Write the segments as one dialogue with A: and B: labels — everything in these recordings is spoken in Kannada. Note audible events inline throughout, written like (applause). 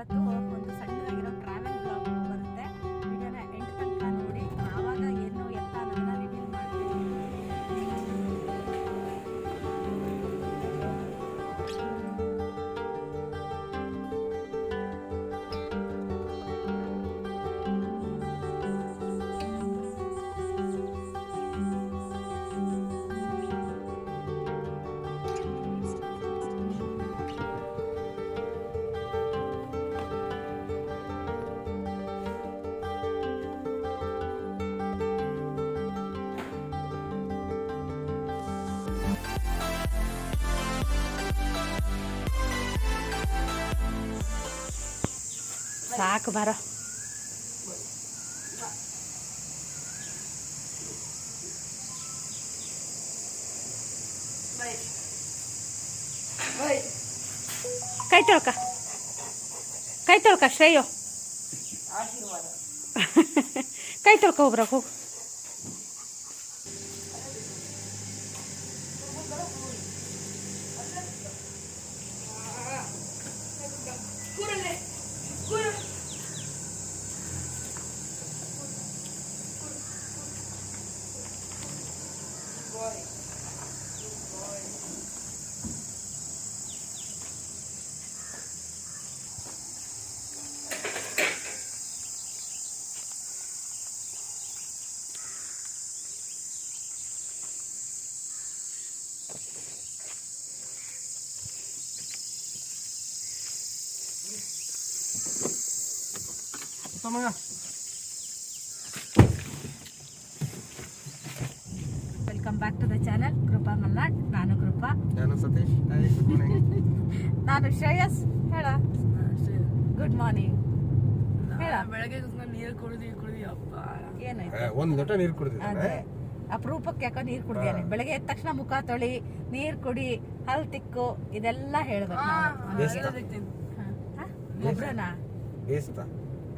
A: ಇವತ್ತು ಸಾಕು ಬರೋ ಕೈ ತೊಳ್ಕ ಕೈ ತೊಳ್ಕ ಶ್ರೇಯೋ ಕೈ ತೊಳ್ಕ ಒಬ್ರ ಹೋಗು welcome back to the channel Krupa Malnad ನಾನು ಕೃಪಾ
B: ನಾನು ಸತೀಶ್ ಹಾಯ್ ಗುಡ್ ಮಾರ್ನಿಂಗ್
A: ನಾನು ಶ್ರೇಯಸ್ ಹೇಳ ಗುಡ್ ಮಾರ್ನಿಂಗ್ ಹೇಳ
C: ಬೆಳಗ್ಗೆ ನೀರು ಕುಡಿದು ಕುಡಿದು ಅಪ್ಪ.
A: ಏನಾಯ್ತು?
B: ಒಂದು ಲೋಟ ನೀರು ಕುಡಿದಿದ್ದಾನೆ
A: ಅದೇ. ಅಪರೂಪಕ್ಕೆ ಯಾಕೋ ನೀರ್ ಕುಡಿದೇನೆ ಬೆಳಗ್ಗೆ ಎದ್ದ ತಕ್ಷಣ ಮುಖ ತೊಳಿ ನೀರ್ ಕುಡಿ ಹಲ್ ತಿಕ್ಕು ಇದೆಲ್ಲ ಹೇಳ್ಬೇಕು ನಾವು.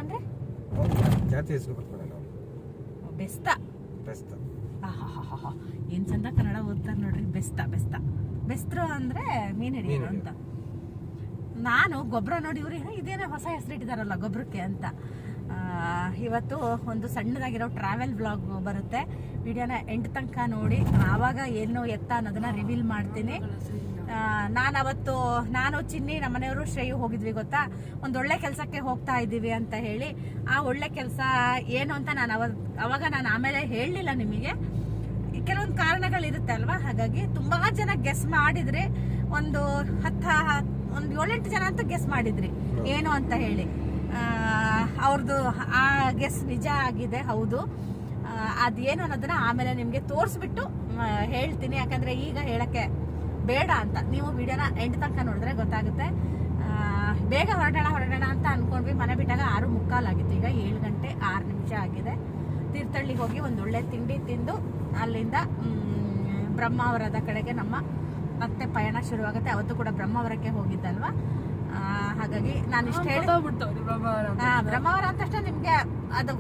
A: ಅಂದ್ರೆ?
B: ಜಾತಿ ಹೆಸರು ನಾವು
A: ಬೆಸ್ತ.
B: ಬೇಸ್ತ.
A: ಏನ್ ಚಂದ ಕನ್ನಡ ಓದ್ತಾರೆ ನೋಡ್ರಿ. ಬೆಸ್ತ ಬೆಸ್ತ. ಬೆಸ್ತರು ಅಂದ್ರೆ ಮೀನ್ ಹಿಡಿಯೋರು ಅಂತ. ನಾನು ಗೊಬ್ಬರ ನೋಡಿ ಇವ್ರು ಇದೇನೋ ಹೊಸ ಹೆಸರು ಇಟ್ಟಿದಾರಲ್ಲ ಗೊಬ್ಬರಕ್ಕೆ ಅಂತ. ಇವತ್ತು ಒಂದು ಸಣ್ಣದಾಗಿರೋ ಟ್ರಾವೆಲ್ ಬ್ಲಾಗ್ ಬರುತ್ತೆ. ವಿಡಿಯೋನ ಎಂಟು ತನಕ ನೋಡಿ. ಆವಾಗ ಏನು ಎತ್ತ ಅನ್ನೋದನ್ನ ರಿವೀಲ್ ಮಾಡ್ತೀನಿ. ನಾನು ಅವತ್ತು ನಾನು ಚಿನ್ನಿ ನಮ್ಮ ಮನೆಯವರು ಶ್ರೇಯು ಹೋಗಿದ್ವಿ ಗೊತ್ತಾ? ಒಂದು ಒಳ್ಳೆ ಕೆಲಸಕ್ಕೆ ಹೋಗ್ತಾ ಇದ್ದೀವಿ ಅಂತ ಹೇಳಿ. ಆ ಒಳ್ಳೆ ಕೆಲಸ ಏನು ಅಂತ ನಾನು ಅವಾಗ ಅವಾಗ ನಾನು ಆಮೇಲೆ ಹೇಳಲಿಲ್ಲ ನಿಮಗೆ. ಕೆಲವೊಂದು ಕಾರಣಗಳಿರುತ್ತೆ ಅಲ್ವಾ? ಹಾಗಾಗಿ ತುಂಬ ಜನ ಗೆಸ್ ಮಾಡಿದ್ರಿ ಒಂದು ಹತ್ತ ಒಂದು ಏಳೆಂಟು ಜನ ಅಂತ ಗೆಸ್ ಮಾಡಿದ್ರಿ. ಏನು ಅಂತ ಹೇಳಿ. ಅವ್ರದ್ದು ಆ ಗೆಸ್ ನಿಜ ಆಗಿದೆ ಹೌದು. ಅದೇನು ಅನ್ನೋದನ್ನ ಆಮೇಲೆ ನಿಮಗೆ ತೋರಿಸ್ಬಿಟ್ಟು ಹೇಳ್ತೀನಿ. ಯಾಕಂದ್ರೆ ಈಗ ಹೇಳಕ್ಕೆ ಬೇಡ ಅಂತ. ನೀವು ವಿಡಿಯೋನ ಎಂಡ್ ತನಕ ನೋಡಿದ್ರೆ ಗೊತ್ತಾಗುತ್ತೆ. ಬೇಗ ಹೊರಡೋಣ ಹೊರಡೋಣ ಅಂತ ಅನ್ಕೊಂಡ್ವಿ. ಮನೆ ಬಿಟ್ಟಾಗ ಆರು ಮುಕ್ಕಾಲಾಗಿತ್ತು ಈಗ ಏಳು ಗಂಟೆ ಆರು ನಿಮಿಷ ಆಗಿದೆ. ತೀರ್ಥಹಳ್ಳಿಗೆ ಹೋಗಿ ಒಂದು ಒಳ್ಳೆ ತಿಂಡಿ ತಿಂದು ಅಲ್ಲಿಂದ ಬ್ರಹ್ಮಾವರದ ಕಡೆಗೆ ನಮ್ಮ ಮತ್ತೆ ಪಯಣ ಶುರುವಾಗುತ್ತೆ. ಅವತ್ತು ಕೂಡ ಬ್ರಹ್ಮಾವರಕ್ಕೆ ಹೋಗಿದ್ದಲ್ವಾ? ಆ, ಹಾಗಾಗಿ ನಾನು ಇಷ್ಟ ಹೇಳ್ತಾ
C: ಬಿಟ್ಟು
A: ಹಾ, ಬ್ರಹ್ಮಾವರ ಅಂತ ತಕ್ಷಣ ನಿಮ್ಗೆ ಅದು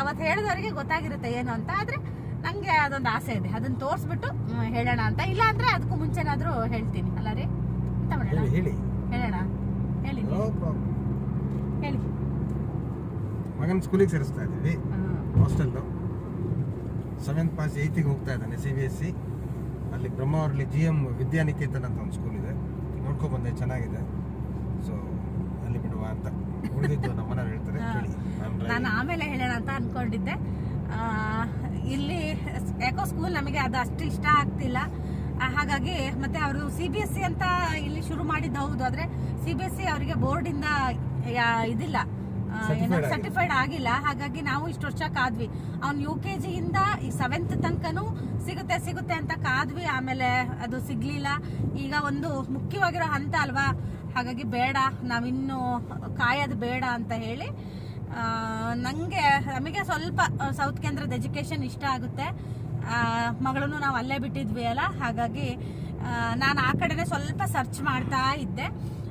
A: ಅವತ್ತು ಹೇಳಿದವರಿಗೆ ಗೊತ್ತಾಗಿರುತ್ತೆ ಏನು ಅಂತ. ಆದ್ರೆ ನಂಗೆ ಅದೊಂದು ಆಸೆ ಇದೆ. ಅದನ್ನ ತೋರಿಸ್ಬಿಟ್ಟು ಹೇಳೋಣ ಅಂತ. ಇಲ್ಲ ಅಂದ್ರೆ ಅದಕ್ಕೂ ಮುಂಚೆನಾದ್ರೂ ಹೇಳ್ತೀನಿ. ಅಲ್ಲ ರೀ? ಎಂತ ಮಾಡೋಣ?
B: ಹೇಳಿ ಹೇಳಿ.
A: ಹೇಳೋಣ? ಹೇಳಿ ಹೇಳಿ.
B: ಮಗನ ಸ್ಕೂಲಿಗೆ ಸೇರಿಸ್ತಾ ಇದ್ದೀವಿ. ಹಾಸ್ಟೆಲ್ಲು. ಸೆವೆಂತ್ ಪಾಸ್ ಏಯ್ತಿಗೆ ಹೋಗ್ತಾ ಇದ್ದಾನೆ ಸಿ ಬಿ ಎಸ್ ಸಿ ಅಲ್ಲಿ ಬ್ರಹ್ಮಾವರಲ್ಲಿ ಜಿ ಎಂ ವಿದ್ಯಾನಿಕೇತನ್ ಅಂತ ಒಂದು ಸ್ಕೂಲ್ ಇದೆ. ನೋಡ್ಕೊ ಬಂದೆ ಚೆನ್ನಾಗಿದೆ. ಸೊ ಅಲ್ಲಿ ಬಿಡುವ ಅಂತ. ಉಳಿದಿದ್ದು ನಮ್ಮನ್ನ ಹೇಳ್ತಾರೆ ನಾನು
A: ಆಮೇಲೆ ಹೇಳೋಣ ಅಂತ ಅನ್ಕೊಂಡಿದ್ದೆ. ಇಲ್ಲಿ ಯಾಕೋ ಸ್ಕೂಲ್ ನಮಗೆ ಅದು ಅಷ್ಟು ಇಷ್ಟ ಆಗ್ತಿಲ್ಲ. ಹಾಗಾಗಿ ಮತ್ತೆ ಅವರು ಸಿ ಬಿ ಎಸ್ ಸಿ ಅಂತ ಇಲ್ಲಿ ಶುರು ಮಾಡಿದ್ದು ಹೌದು ಆದ್ರೆ ಸಿ ಬಿ ಎಸ್ ಸಿ ಅವರಿಗೆ ಬೋರ್ಡ್ ಇಂದ ಯಾ- ಇದಿಲ್ಲ. ಸರ್ಟಿಫೈಡ್ ಆಗಿಲ್ಲ. ಹಾಗಾಗಿ ನಾವು ಇಷ್ಟು ವರ್ಷ ಕಾದ್ವಿ ಅವ್ನು ಯು ಕೆ ಜಿಯಿಂದ ಈ ಸೆವೆಂತ್ ತನಕನೂ ಸಿಗುತ್ತೆ ಸಿಗುತ್ತೆ ಅಂತ ಕಾದ್ವಿ. ಆಮೇಲೆ ಅದು ಸಿಗ್ಲಿಲ್ಲ. ಈಗ ಒಂದು ಮುಖ್ಯವಾಗಿರೋ ಹಂತ ಅಲ್ವಾ? ಹಾಗಾಗಿ ಬೇಡ ನಾವಿನ್ನು ಕಾಯೋದು ಬೇಡ ಅಂತ ಹೇಳಿ ಆ, ನಂಗೆ ನಮಗೆ ಸ್ವಲ್ಪ ಸೌತ್ ಕೇಂದ್ರದ ಎಜುಕೇಷನ್ ಇಷ್ಟ ಆಗುತ್ತೆ. ಮಗಳನ್ನು ನಾವು ಅಲ್ಲೇ ಬಿಟ್ಟಿದ್ವಿ ಅಲ್ಲ? ಹಾಗಾಗಿ ನಾನು ಆ ಕಡೆನೆ ಸ್ವಲ್ಪ ಸರ್ಚ್ ಮಾಡ್ತಾ ಇದ್ದೆ.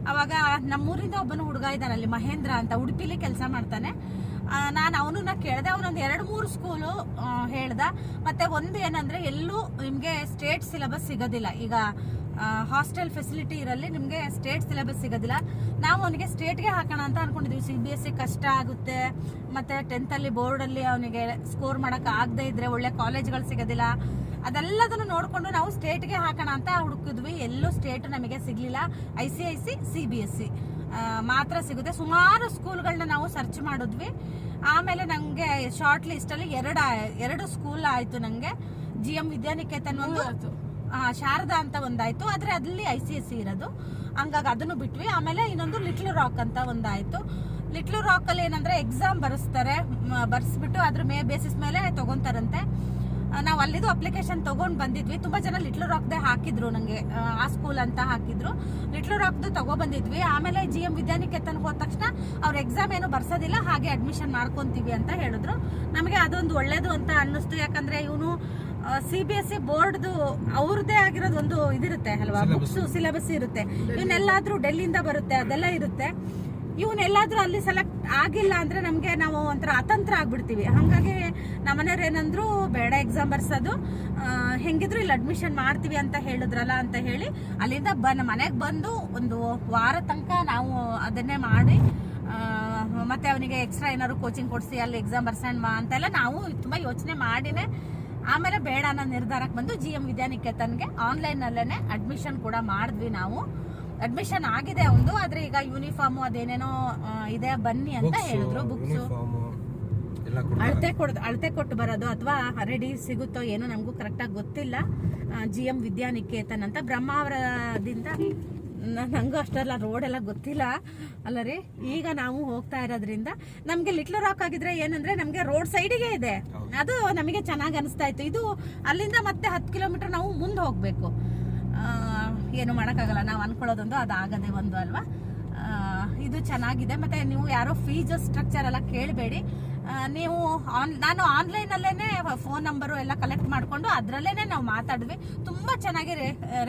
A: ಅವಾಗ ನಮ್ಮೂರಿಂದ ಒಬ್ಬನು ಹುಡುಗ ಇದ್ದಾನಲ್ಲಿ ಮಹೇಂದ್ರ ಅಂತ ಉಡುಪಿಲಿ ಕೆಲಸ ಮಾಡ್ತಾನೆ. ನಾನು ಅವನನ್ನ ಕೇಳಿದೆ, ಅವನೊಂದು ಎರಡು ಮೂರು ಸ್ಕೂಲು ಹೇಳ್ದ. ಮತ್ತೆ ಒಂದು ಏನಂದ್ರೆ, ಎಲ್ಲೂ ನಿಮಗೆ ಸ್ಟೇಟ್ ಸಿಲೆಬಸ್ ಸಿಗೋದಿಲ್ಲ. ಈಗ ಹಾಸ್ಟೆಲ್ ಫೆಸಿಲಿಟಿ ಇರಲಿ ನಿಮಗೆ ಸ್ಟೇಟ್ ಸಿಲೆಬಸ್ ಸಿಗೋದಿಲ್ಲ. ನಾವು ಅವನಿಗೆ ಸ್ಟೇಟ್ಗೆ ಹಾಕೋಣ ಅಂತ ಅನ್ಕೊಂಡಿದ್ವಿ. ಸಿ ಬಿ ಎಸ್ ಸಿ ಕಷ್ಟ ಆಗುತ್ತೆ. ಮತ್ತೆ ಟೆಂತಲ್ಲಿ ಬೋರ್ಡಲ್ಲಿ ಅವನಿಗೆ ಸ್ಕೋರ್ ಮಾಡೋಕೆ ಆಗದೆ ಇದ್ರೆ ಒಳ್ಳೆ ಕಾಲೇಜ್ಗಳು ಸಿಗೋದಿಲ್ಲ. ಅದೆಲ್ಲದನ್ನು ನೋಡಿಕೊಂಡು ನಾವು ಸ್ಟೇಟ್ಗೆ ಹಾಕೋಣ ಅಂತ ಹುಡುಕಿದ್ವಿ ಎಲ್ಲೂ ಸ್ಟೇಟ್ ನಮಗೆ ಸಿಗಲಿಲ್ಲ. I C I C C B S C ಮಾತ್ರ ಸಿಗುತ್ತೆ. ಸುಮಾರು ಸ್ಕೂಲ್ಗಳನ್ನ ನಾವು ಸರ್ಚ್ ಮಾಡಿದ್ವಿ. ಆಮೇಲೆ ನನಗೆ ಶಾರ್ಟ್ ಲಿಸ್ಟಲ್ಲಿ ಎರಡು ಎರಡು ಸ್ಕೂಲ್ ಆಯಿತು ನನಗೆ ಜಿ ಎಂ ವಿದ್ಯಾನಿಕೇತನ್ ಒಂದು ಶಾರದಾ ಅಂತ ಒಂದಾಯ್ತು. ಆದ್ರೆ ಅಲ್ಲಿ ಐ ಸಿ ಎಸ್ ಸಿ ಇರೋದು. ಹಂಗಾಗಿ ಅದನ್ನು ಬಿಟ್ವಿ. ಆಮೇಲೆ ಇನ್ನೊಂದು ಲಿಟ್ಲ್ ರಾಕ್ ಅಂತ ಒಂದಾಯ್ತು. ಲಿಟ್ಲ್ ರಾಕ್ ಅಲ್ಲಿ ಏನಂದ್ರೆ ಎಕ್ಸಾಮ್ ಬರೆಸ್ತಾರೆ. ಬರ್ಸಿಬಿಟ್ಟು ಅದ್ರ ಮೇ ಬೇಸಿಸ್ ಮೇಲೆ ತಗೊಂತಾರಂತೆ. ನಾವು ಅಲ್ಲಿದು ಅಪ್ಲಿಕೇಶನ್ ತಗೊಂಡ್ ಬಂದಿದ್ವಿ. ತುಂಬಾ ಜನ ಲಿಟ್ಲ್ ರಾಕ್ದೇ ಹಾಕಿದ್ರು ನಂಗೆ. ಆ, ಸ್ಕೂಲ್ ಅಂತ ಹಾಕಿದ್ರು. ಲಿಟ್ಲ್ ರಾಕ್ದು ತಗೋ ಬಂದಿದ್ವಿ. ಆಮೇಲೆ ಜಿ ಎಂ ವಿದ್ಯಾನಿಕೇತನ್ ಹೋದ ತಕ್ಷಣ ಅವ್ರ ಎಕ್ಸಾಮ್ ಏನು ಬರ್ಸೋದಿಲ್ಲ ಹಾಗೆ ಅಡ್ಮಿಷನ್ ಮಾಡ್ಕೊಂತೀವಿ ಅಂತ ಹೇಳಿದ್ರು. ನಮಗೆ ಅದೊಂದು ಒಳ್ಳೇದು ಅಂತ ಅನ್ನಿಸ್ತು. ಯಾಕಂದ್ರೆ ಇವನು ಸಿ ಬಿ ಎಸ್ ಸಿ ಬೋರ್ಡ್ದು ಅವ್ರದ್ದೇ ಆಗಿರೋದು ಒಂದು ಇದಿರುತ್ತೆ ಅಲ್ವಾ. ಬುಕ್ಸ್ ಸಿಲೆಬಸ್ ಇರುತ್ತೆ. ಇವನ್ನೆಲ್ಲಾದ್ರೂ ಡೆಲ್ಲಿಂದ ಬರುತ್ತೆ ಅದೆಲ್ಲ ಇರುತ್ತೆ. ಇವನ್ನೆಲ್ಲಾದ್ರೂ ಅಲ್ಲಿ ಸೆಲೆಕ್ಟ್ ಆಗಿಲ್ಲ ಅಂದ್ರೆ ನಮ್ಗೆ ನಾವು ಒಂಥರ ಅತಂತ್ರ ಆಗ್ಬಿಡ್ತೀವಿ. ಹಂಗಾಗಿ ನಮ್ಮನೆಯವ್ರು ಏನಂದ್ರು, ಬೇಡ ಎಕ್ಸಾಮ್ ಬರ್ಸೋದು. ಹೆಂಗಿದ್ರು ಇಲ್ಲಿ ಅಡ್ಮಿಷನ್ ಮಾಡ್ತೀವಿ ಅಂತ ಹೇಳಿದ್ರಲ್ಲ ಅಂತ ಹೇಳಿ ಅಲ್ಲಿಂದ ಬನ್ ಮನೆಗೆ ಬಂದು ಒಂದು ವಾರ ತನಕ ನಾವು ಅದನ್ನೇ ಮಾಡಿ ಮತ್ತೆ ಅವನಿಗೆ ಎಕ್ಸ್ಟ್ರಾ ಏನಾದ್ರು ಕೋಚಿಂಗ್ ಕೊಡಿಸಿ, ಅಲ್ಲಿ ಎಕ್ಸಾಮ್ ಬರ್ಸೋಣ ಅಂತ ಅಂತೆಲ್ಲ ನಾವು ತುಂಬಾ ಯೋಚನೆ ಮಾಡಿನೇ, ಆಮೇಲೆ ಬೇಡ ಅನ್ನೋ ನಿರ್ಧಾರಕ್ಕೆ ಬಂದು ಜಿ ಎಂ ವಿದ್ಯಾನಿಕೇತನ್ಗೆ ಆನ್ಲೈನ್ ಅಲ್ಲೇನೆ ಅಡ್ಮಿಷನ್ ಕೂಡ ಮಾಡಿದ್ವಿ ನಾವು. ಅಡ್ಮಿಷನ್ ಆಗಿದೆ ಒಂದು ಆದ್ರೆ ಈಗ ಯೂನಿಫಾರ್ಮ್ ಅದೇನೇನೋ ಇದೆ ಬನ್ನಿ ಅಂತ ಹೇಳಿದ್ರು ಬುಕ್ಸ್ ಅಳತೆ ಕೊಡ್ ಅಳತೆ ಕೊಟ್ಟು ಬರೋದು ಅಥವಾ ರೆಡಿ ಸಿಗುತ್ತೋ ಏನೋ ನಮಗೂ ಕರೆಕ್ಟಾಗಿ ಗೊತ್ತಿಲ್ಲ. ಜಿ ಎಂ ವಿದ್ಯಾನಿಕೇತನ್ ಅಂತ ಬ್ರಹ್ಮಾವರದಿಂದ ನಂಗೂ ಅಷ್ಟೆಲ್ಲ ರೋಡ್ ಎಲ್ಲ ಗೊತ್ತಿಲ್ಲ. ಅಲ್ಲ ರೀ ಈಗ ನಾವು ಹೋಗ್ತಾ ಇರೋದ್ರಿಂದ ನಮ್ಗೆ ಲಿಟ್ಲ್ ರಾಕ್ ಆಗಿದ್ರೆ ಏನಂದ್ರೆ ನಮ್ಗೆ ರೋಡ್ ಸೈಡಿಗೆ ಇದೆ. ಅದು ನಮಗೆ ಚೆನ್ನಾಗಿ ಅನಿಸ್ತಾ ಇತ್ತು. ಇದು ಅಲ್ಲಿಂದ ಮತ್ತೆ ಹತ್ತು ಕಿಲೋಮೀಟರ್ ನಾವು ಮುಂದೆ ಹೋಗ್ಬೇಕು. ಏನು ಮಾಡೋಕ್ಕಾಗಲ್ಲ. ನಾವು ಅನ್ಕೊಳ್ಳೋದೊಂದು ಅದಾಗದೆ ಒಂದು ಅಲ್ವಾ? ಇದು ಚೆನ್ನಾಗಿದೆ. ಮತ್ತೆ ನೀವು ಯಾರೋ ಫೀಸ್ ಸ್ಟ್ರಕ್ಚರ್ ಎಲ್ಲ ಕೇಳಬೇಡಿ. ನೀವು ಆನ್, ನಾನು ಆನ್ಲೈನಲ್ಲೇ ಫೋನ್ ನಂಬರು ಎಲ್ಲ ಕಲೆಕ್ಟ್ ಮಾಡಿಕೊಂಡು ಅದರಲ್ಲೇ ನಾವು ಮಾತಾಡಿದ್ವಿ. ತುಂಬ ಚೆನ್ನಾಗಿ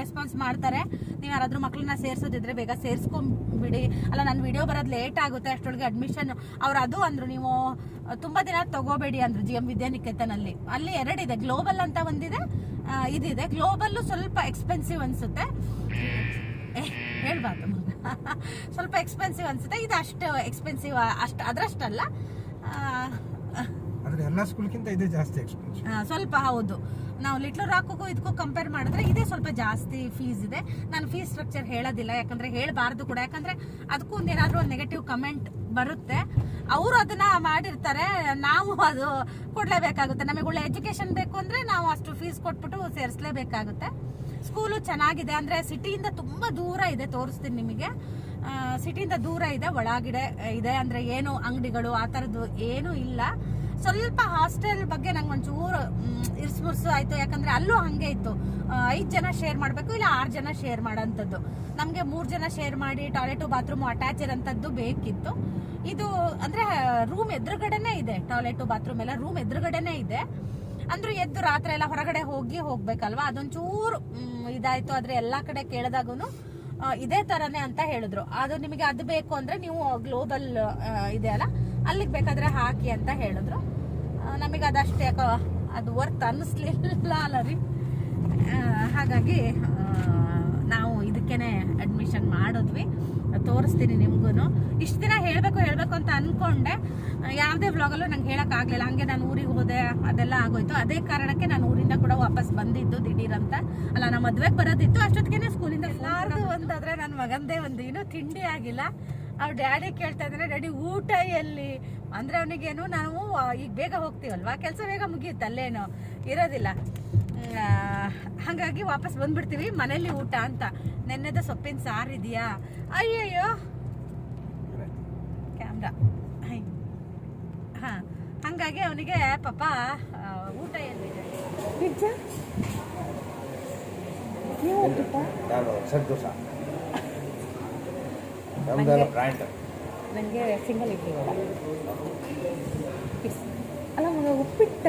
A: ರೆಸ್ಪಾನ್ಸ್ ಮಾಡ್ತಾರೆ. ನೀವು ಯಾರಾದರೂ ಮಕ್ಕಳನ್ನ ಸೇರ್ಸೋದಿದ್ರೆ ಬೇಗ ಸೇರಿಸ್ಕೊಂಬಿಡಿ ಅಲ್ಲ ನನ್ನ ವಿಡಿಯೋ ಬರೋದು ಲೇಟ್ ಆಗುತ್ತೆ, ಅಷ್ಟೊಳಗೆ ಅಡ್ಮಿಷನ್ ಅವ್ರು ಅದು ಅಂದ್ರು, ನೀವು, ತುಂಬ ದಿನ ತಗೋಬೇಡಿ ಅಂದ್ರು ಜಿ ಎಂ ವಿದ್ಯಾನಿಕೇತನಲ್ಲಿ. ಅಲ್ಲಿ ಎರಡಿದೆ, ಗ್ಲೋಬಲ್ ಅಂತ ಒಂದಿದೆ ಇದಿದೆ. ಗ್ಲೋಬಲ್ಲು ಸ್ವಲ್ಪ ಎಕ್ಸ್ಪೆನ್ಸಿವ್ ಅನ್ಸುತ್ತೆ. ಹೇಳ್ಬಾರ್ದು (laughs) ಸ್ವಲ್ಪ ಎಕ್ಸ್ಪೆನ್ಸಿವ್ ಅನ್ಸುತ್ತೆ. ಇದು ಅಷ್ಟು ಎಕ್ಸ್ಪೆನ್ಸಿವ್ ಅಷ್ಟು, ಅದರಷ್ಟಲ್ಲ.
B: ಆದ್ರೆ ಎಲ್ಲ ಸ್ಕೂಲ್ಗಿಂತ ಇದೇ ಜಾಸ್ತಿ ಎಕ್ಸ್ಪೆನ್ಸಿವ್
A: ಸ್ವಲ್ಪ ಹೌದು. ನಾವು ಲಿಟ್ಲ್ ರಾಕ್ಗೂ ಇದಕ್ಕೂ ಕಂಪೇರ್ ಮಾಡಿದ್ರೆ ಇದೇ ಸ್ವಲ್ಪ ಜಾಸ್ತಿ ಫೀಸ್ ಇದೆ. ನಾನು ಫೀಸ್ ಸ್ಟ್ರಕ್ಚರ್ ಹೇಳೋದಿಲ್ಲ ಯಾಕಂದ್ರೆ ಹೇಳಬಾರ್ದು ಕೂಡ. ಯಾಕಂದ್ರೆ ಅದಕ್ಕೂ ಒಂದು ಏನಾದರೂ ಒಂದು ನೆಗೆಟಿವ್ ಕಮೆಂಟ್ ಬರುತ್ತೆ. ಅವರು ಅದನ್ನ ಮಾಡಿರ್ತಾರೆ. ನಾವು ಅದು ಕೊಡಲೇಬೇಕಾಗುತ್ತೆ. ನಮಗೆ ಒಳ್ಳೆ ಎಜುಕೇಶನ್ ಬೇಕು ಅಂದ್ರೆ ನಾವು ಅಷ್ಟು ಫೀಸ್ ಕೊಟ್ಬಿಟ್ಟು ಸೇರಿಸಲೇಬೇಕಾಗುತ್ತೆ. ಸ್ಕೂಲು ಚೆನ್ನಾಗಿದೆ ಅಂದ್ರೆ ಸಿಟಿಯಿಂದ ತುಂಬಾ ದೂರ ಇದೆ ತೋರಿಸ್ತೀನಿ ನಿಮಗೆ. ಸಿಟಿಯಿಂದ ದೂರ ಇದೆ ಒಳಗಿಡೆ ಇದೆ ಅಂದ್ರೆ ಏನು ಅಂಗಡಿಗಳು ಆ ಥರದ್ದು ಏನೂ ಇಲ್ಲ. ಸ್ವಲ್ಪ ಹಾಸ್ಟೆಲ್ ಬಗ್ಗೆ ನಂಗೆ ಒಂಚೂರು ಇರ್ಸ್ಮುರ್ಸು ಆಯ್ತು. ಯಾಕಂದ್ರೆ ಅಲ್ಲೂ ಹಂಗೆ ಇತ್ತು. ಐದು ಜನ ಶೇರ್ ಮಾಡಬೇಕು ಇಲ್ಲ ಆರು ಜನ ಶೇರ್ ಮಾಡೋಂಥದ್ದು ನಮಗೆ ಮೂರು ಜನ ಶೇರ್ ಮಾಡಿ ಟಾಯ್ಲೆಟು ಬಾತ್ರೂಮ್ ಅಟ್ಯಾಚ್ ಇರೋಂಥದ್ದು ಬೇಕಿತ್ತು. ಇದು ಅಂದ್ರೆ ರೂಮ್ ಎದುರುಗಡೆನೆ ಇದೆ. ಟಾಯ್ಲೆಟು ಬಾತ್ರೂಮ್ ಎಲ್ಲ ರೂಮ್ ಎದುರುಗಡೆನೆ ಇದೆ. ಅಂದ್ರೆ ಎದ್ದು ರಾತ್ರಿ ಎಲ್ಲ ಹೊರಗಡೆ ಹೋಗಿ ಹೋಗ್ಬೇಕಲ್ವಾ? ಅದೊಂಚೂರು ಇದಾಯಿತು. ಆದ್ರೆ ಎಲ್ಲಾ ಕಡೆ ಕೇಳಿದಾಗೂನು ಆ, ಇದೇ ತರನೇ ಅಂತ ಹೇಳಿದ್ರು. ಅದು ನಿಮಗೆ ಅದು ಬೇಕು ಅಂದ್ರೆ ನೀವು ಗ್ಲೋಬಲ್ ಇದೆ ಅಲ್ಲ? ಅಲ್ಲಿಗೆ ಬೇಕಾದ್ರೆ ಹಾಕಿ ಅಂತ ಹೇಳಿದ್ರು. ನಮಗೆ ಅದಷ್ಟೇ ಯಾಕೋ ಅದು ವರ್ತ್ ಅನ್ನಿಸ್ಲಿಲ್ಲ ಅಲ್ಲ ರೀ. ಹಾಗಾಗಿ ನಾವು ಇದಕ್ಕೇನೆ ಅಡ್ಮಿಷನ್ ಮಾಡಿದ್ವಿ. ತೋರಿಸ್ತೀನಿ ನಿಮ್ಗೂ ಇಷ್ಟು ದಿನ ಹೇಳಬೇಕು ಹೇಳಬೇಕು ಅಂತ ಅನ್ಕೊಂಡೆ. ಆ, ಯಾವುದೇ ವ್ಲಾಗಲ್ಲೂ ನಂಗೆ ಹೇಳೋಕ್ಕಾಗಲಿಲ್ಲ ಹಂಗೆ ನಾನು ಊರಿಗೆ ಹೋದೆ ಅದೆಲ್ಲ ಆಗೋಯ್ತು. ಅದೇ ಕಾರಣಕ್ಕೆ ನಾನು ಊರಿಂದ ಕೂಡ ವಾಪಸ್ ಬಂದಿದ್ದು ದಿಢೀರಂತ ಅಲ್ಲ ನಮ್ಮ ಮದುವೆಗೆ ಬರೋದಿತ್ತು. ಅಷ್ಟೊತ್ತಿಗೆ ನನ್ನ ಮಗಂದೇ ಒಂದು ಇನ್ನೂ ತಿಂಡಿ ಆಗಿಲ್ಲ. ಅವ್ರ ಡ್ಯಾಡಿ ಕೇಳ್ತಾ ಇದ್ರೆ ಡ್ಯಾಡಿ ಊಟ ಎಲ್ಲಿ? ಅಂದ್ರೆ ಅವನಿಗೇನು ನಾವು ಈಗ ಬೇಗ ಹೋಗ್ತೀವಲ್ವಾ? ಕೆಲಸ ಬೇಗ ಮುಗಿಯುತ್ತೆ ಅಲ್ಲೇನು? ಇರೋದಿಲ್ಲ. ಹಂಗಾಗಿ ವಾಪಸ್ ಬಂದ್ಬಿಡ್ತೀವಿ ಮನೇಲಿ ಊಟ ಅಂತ. ನೆನ್ನೆದ ಸೊಪ್ಪಿನ ಸಾರು ಇದೆಯಾ? ಅಯ್ಯಯ್ಯೋ! ಕ್ಯಾಮ್ರಾ. ಹಾ. ಹಂಗಾಗಿ ಅವನಿಗೆ ಪಾಪ ಊಟ ಎಲ್ಲಿದೆ ನಿಜ ನೀವು ಹೋಗ್ಬಿಟ್ಟ
B: ಯಾರು ಸೆಟ್ ದೋಸೆ ನಮ್ದೆಲ್ಲ ಬ್ರ್ಯಾಂಡ್
A: ನನಗೆ ಸಿಂಗಲ್ ಇಡ್ಲಿ ಇಸ್- ಅಲ್ಲ ಮಗ ಉಪ್ಪಿಟ್ಟ?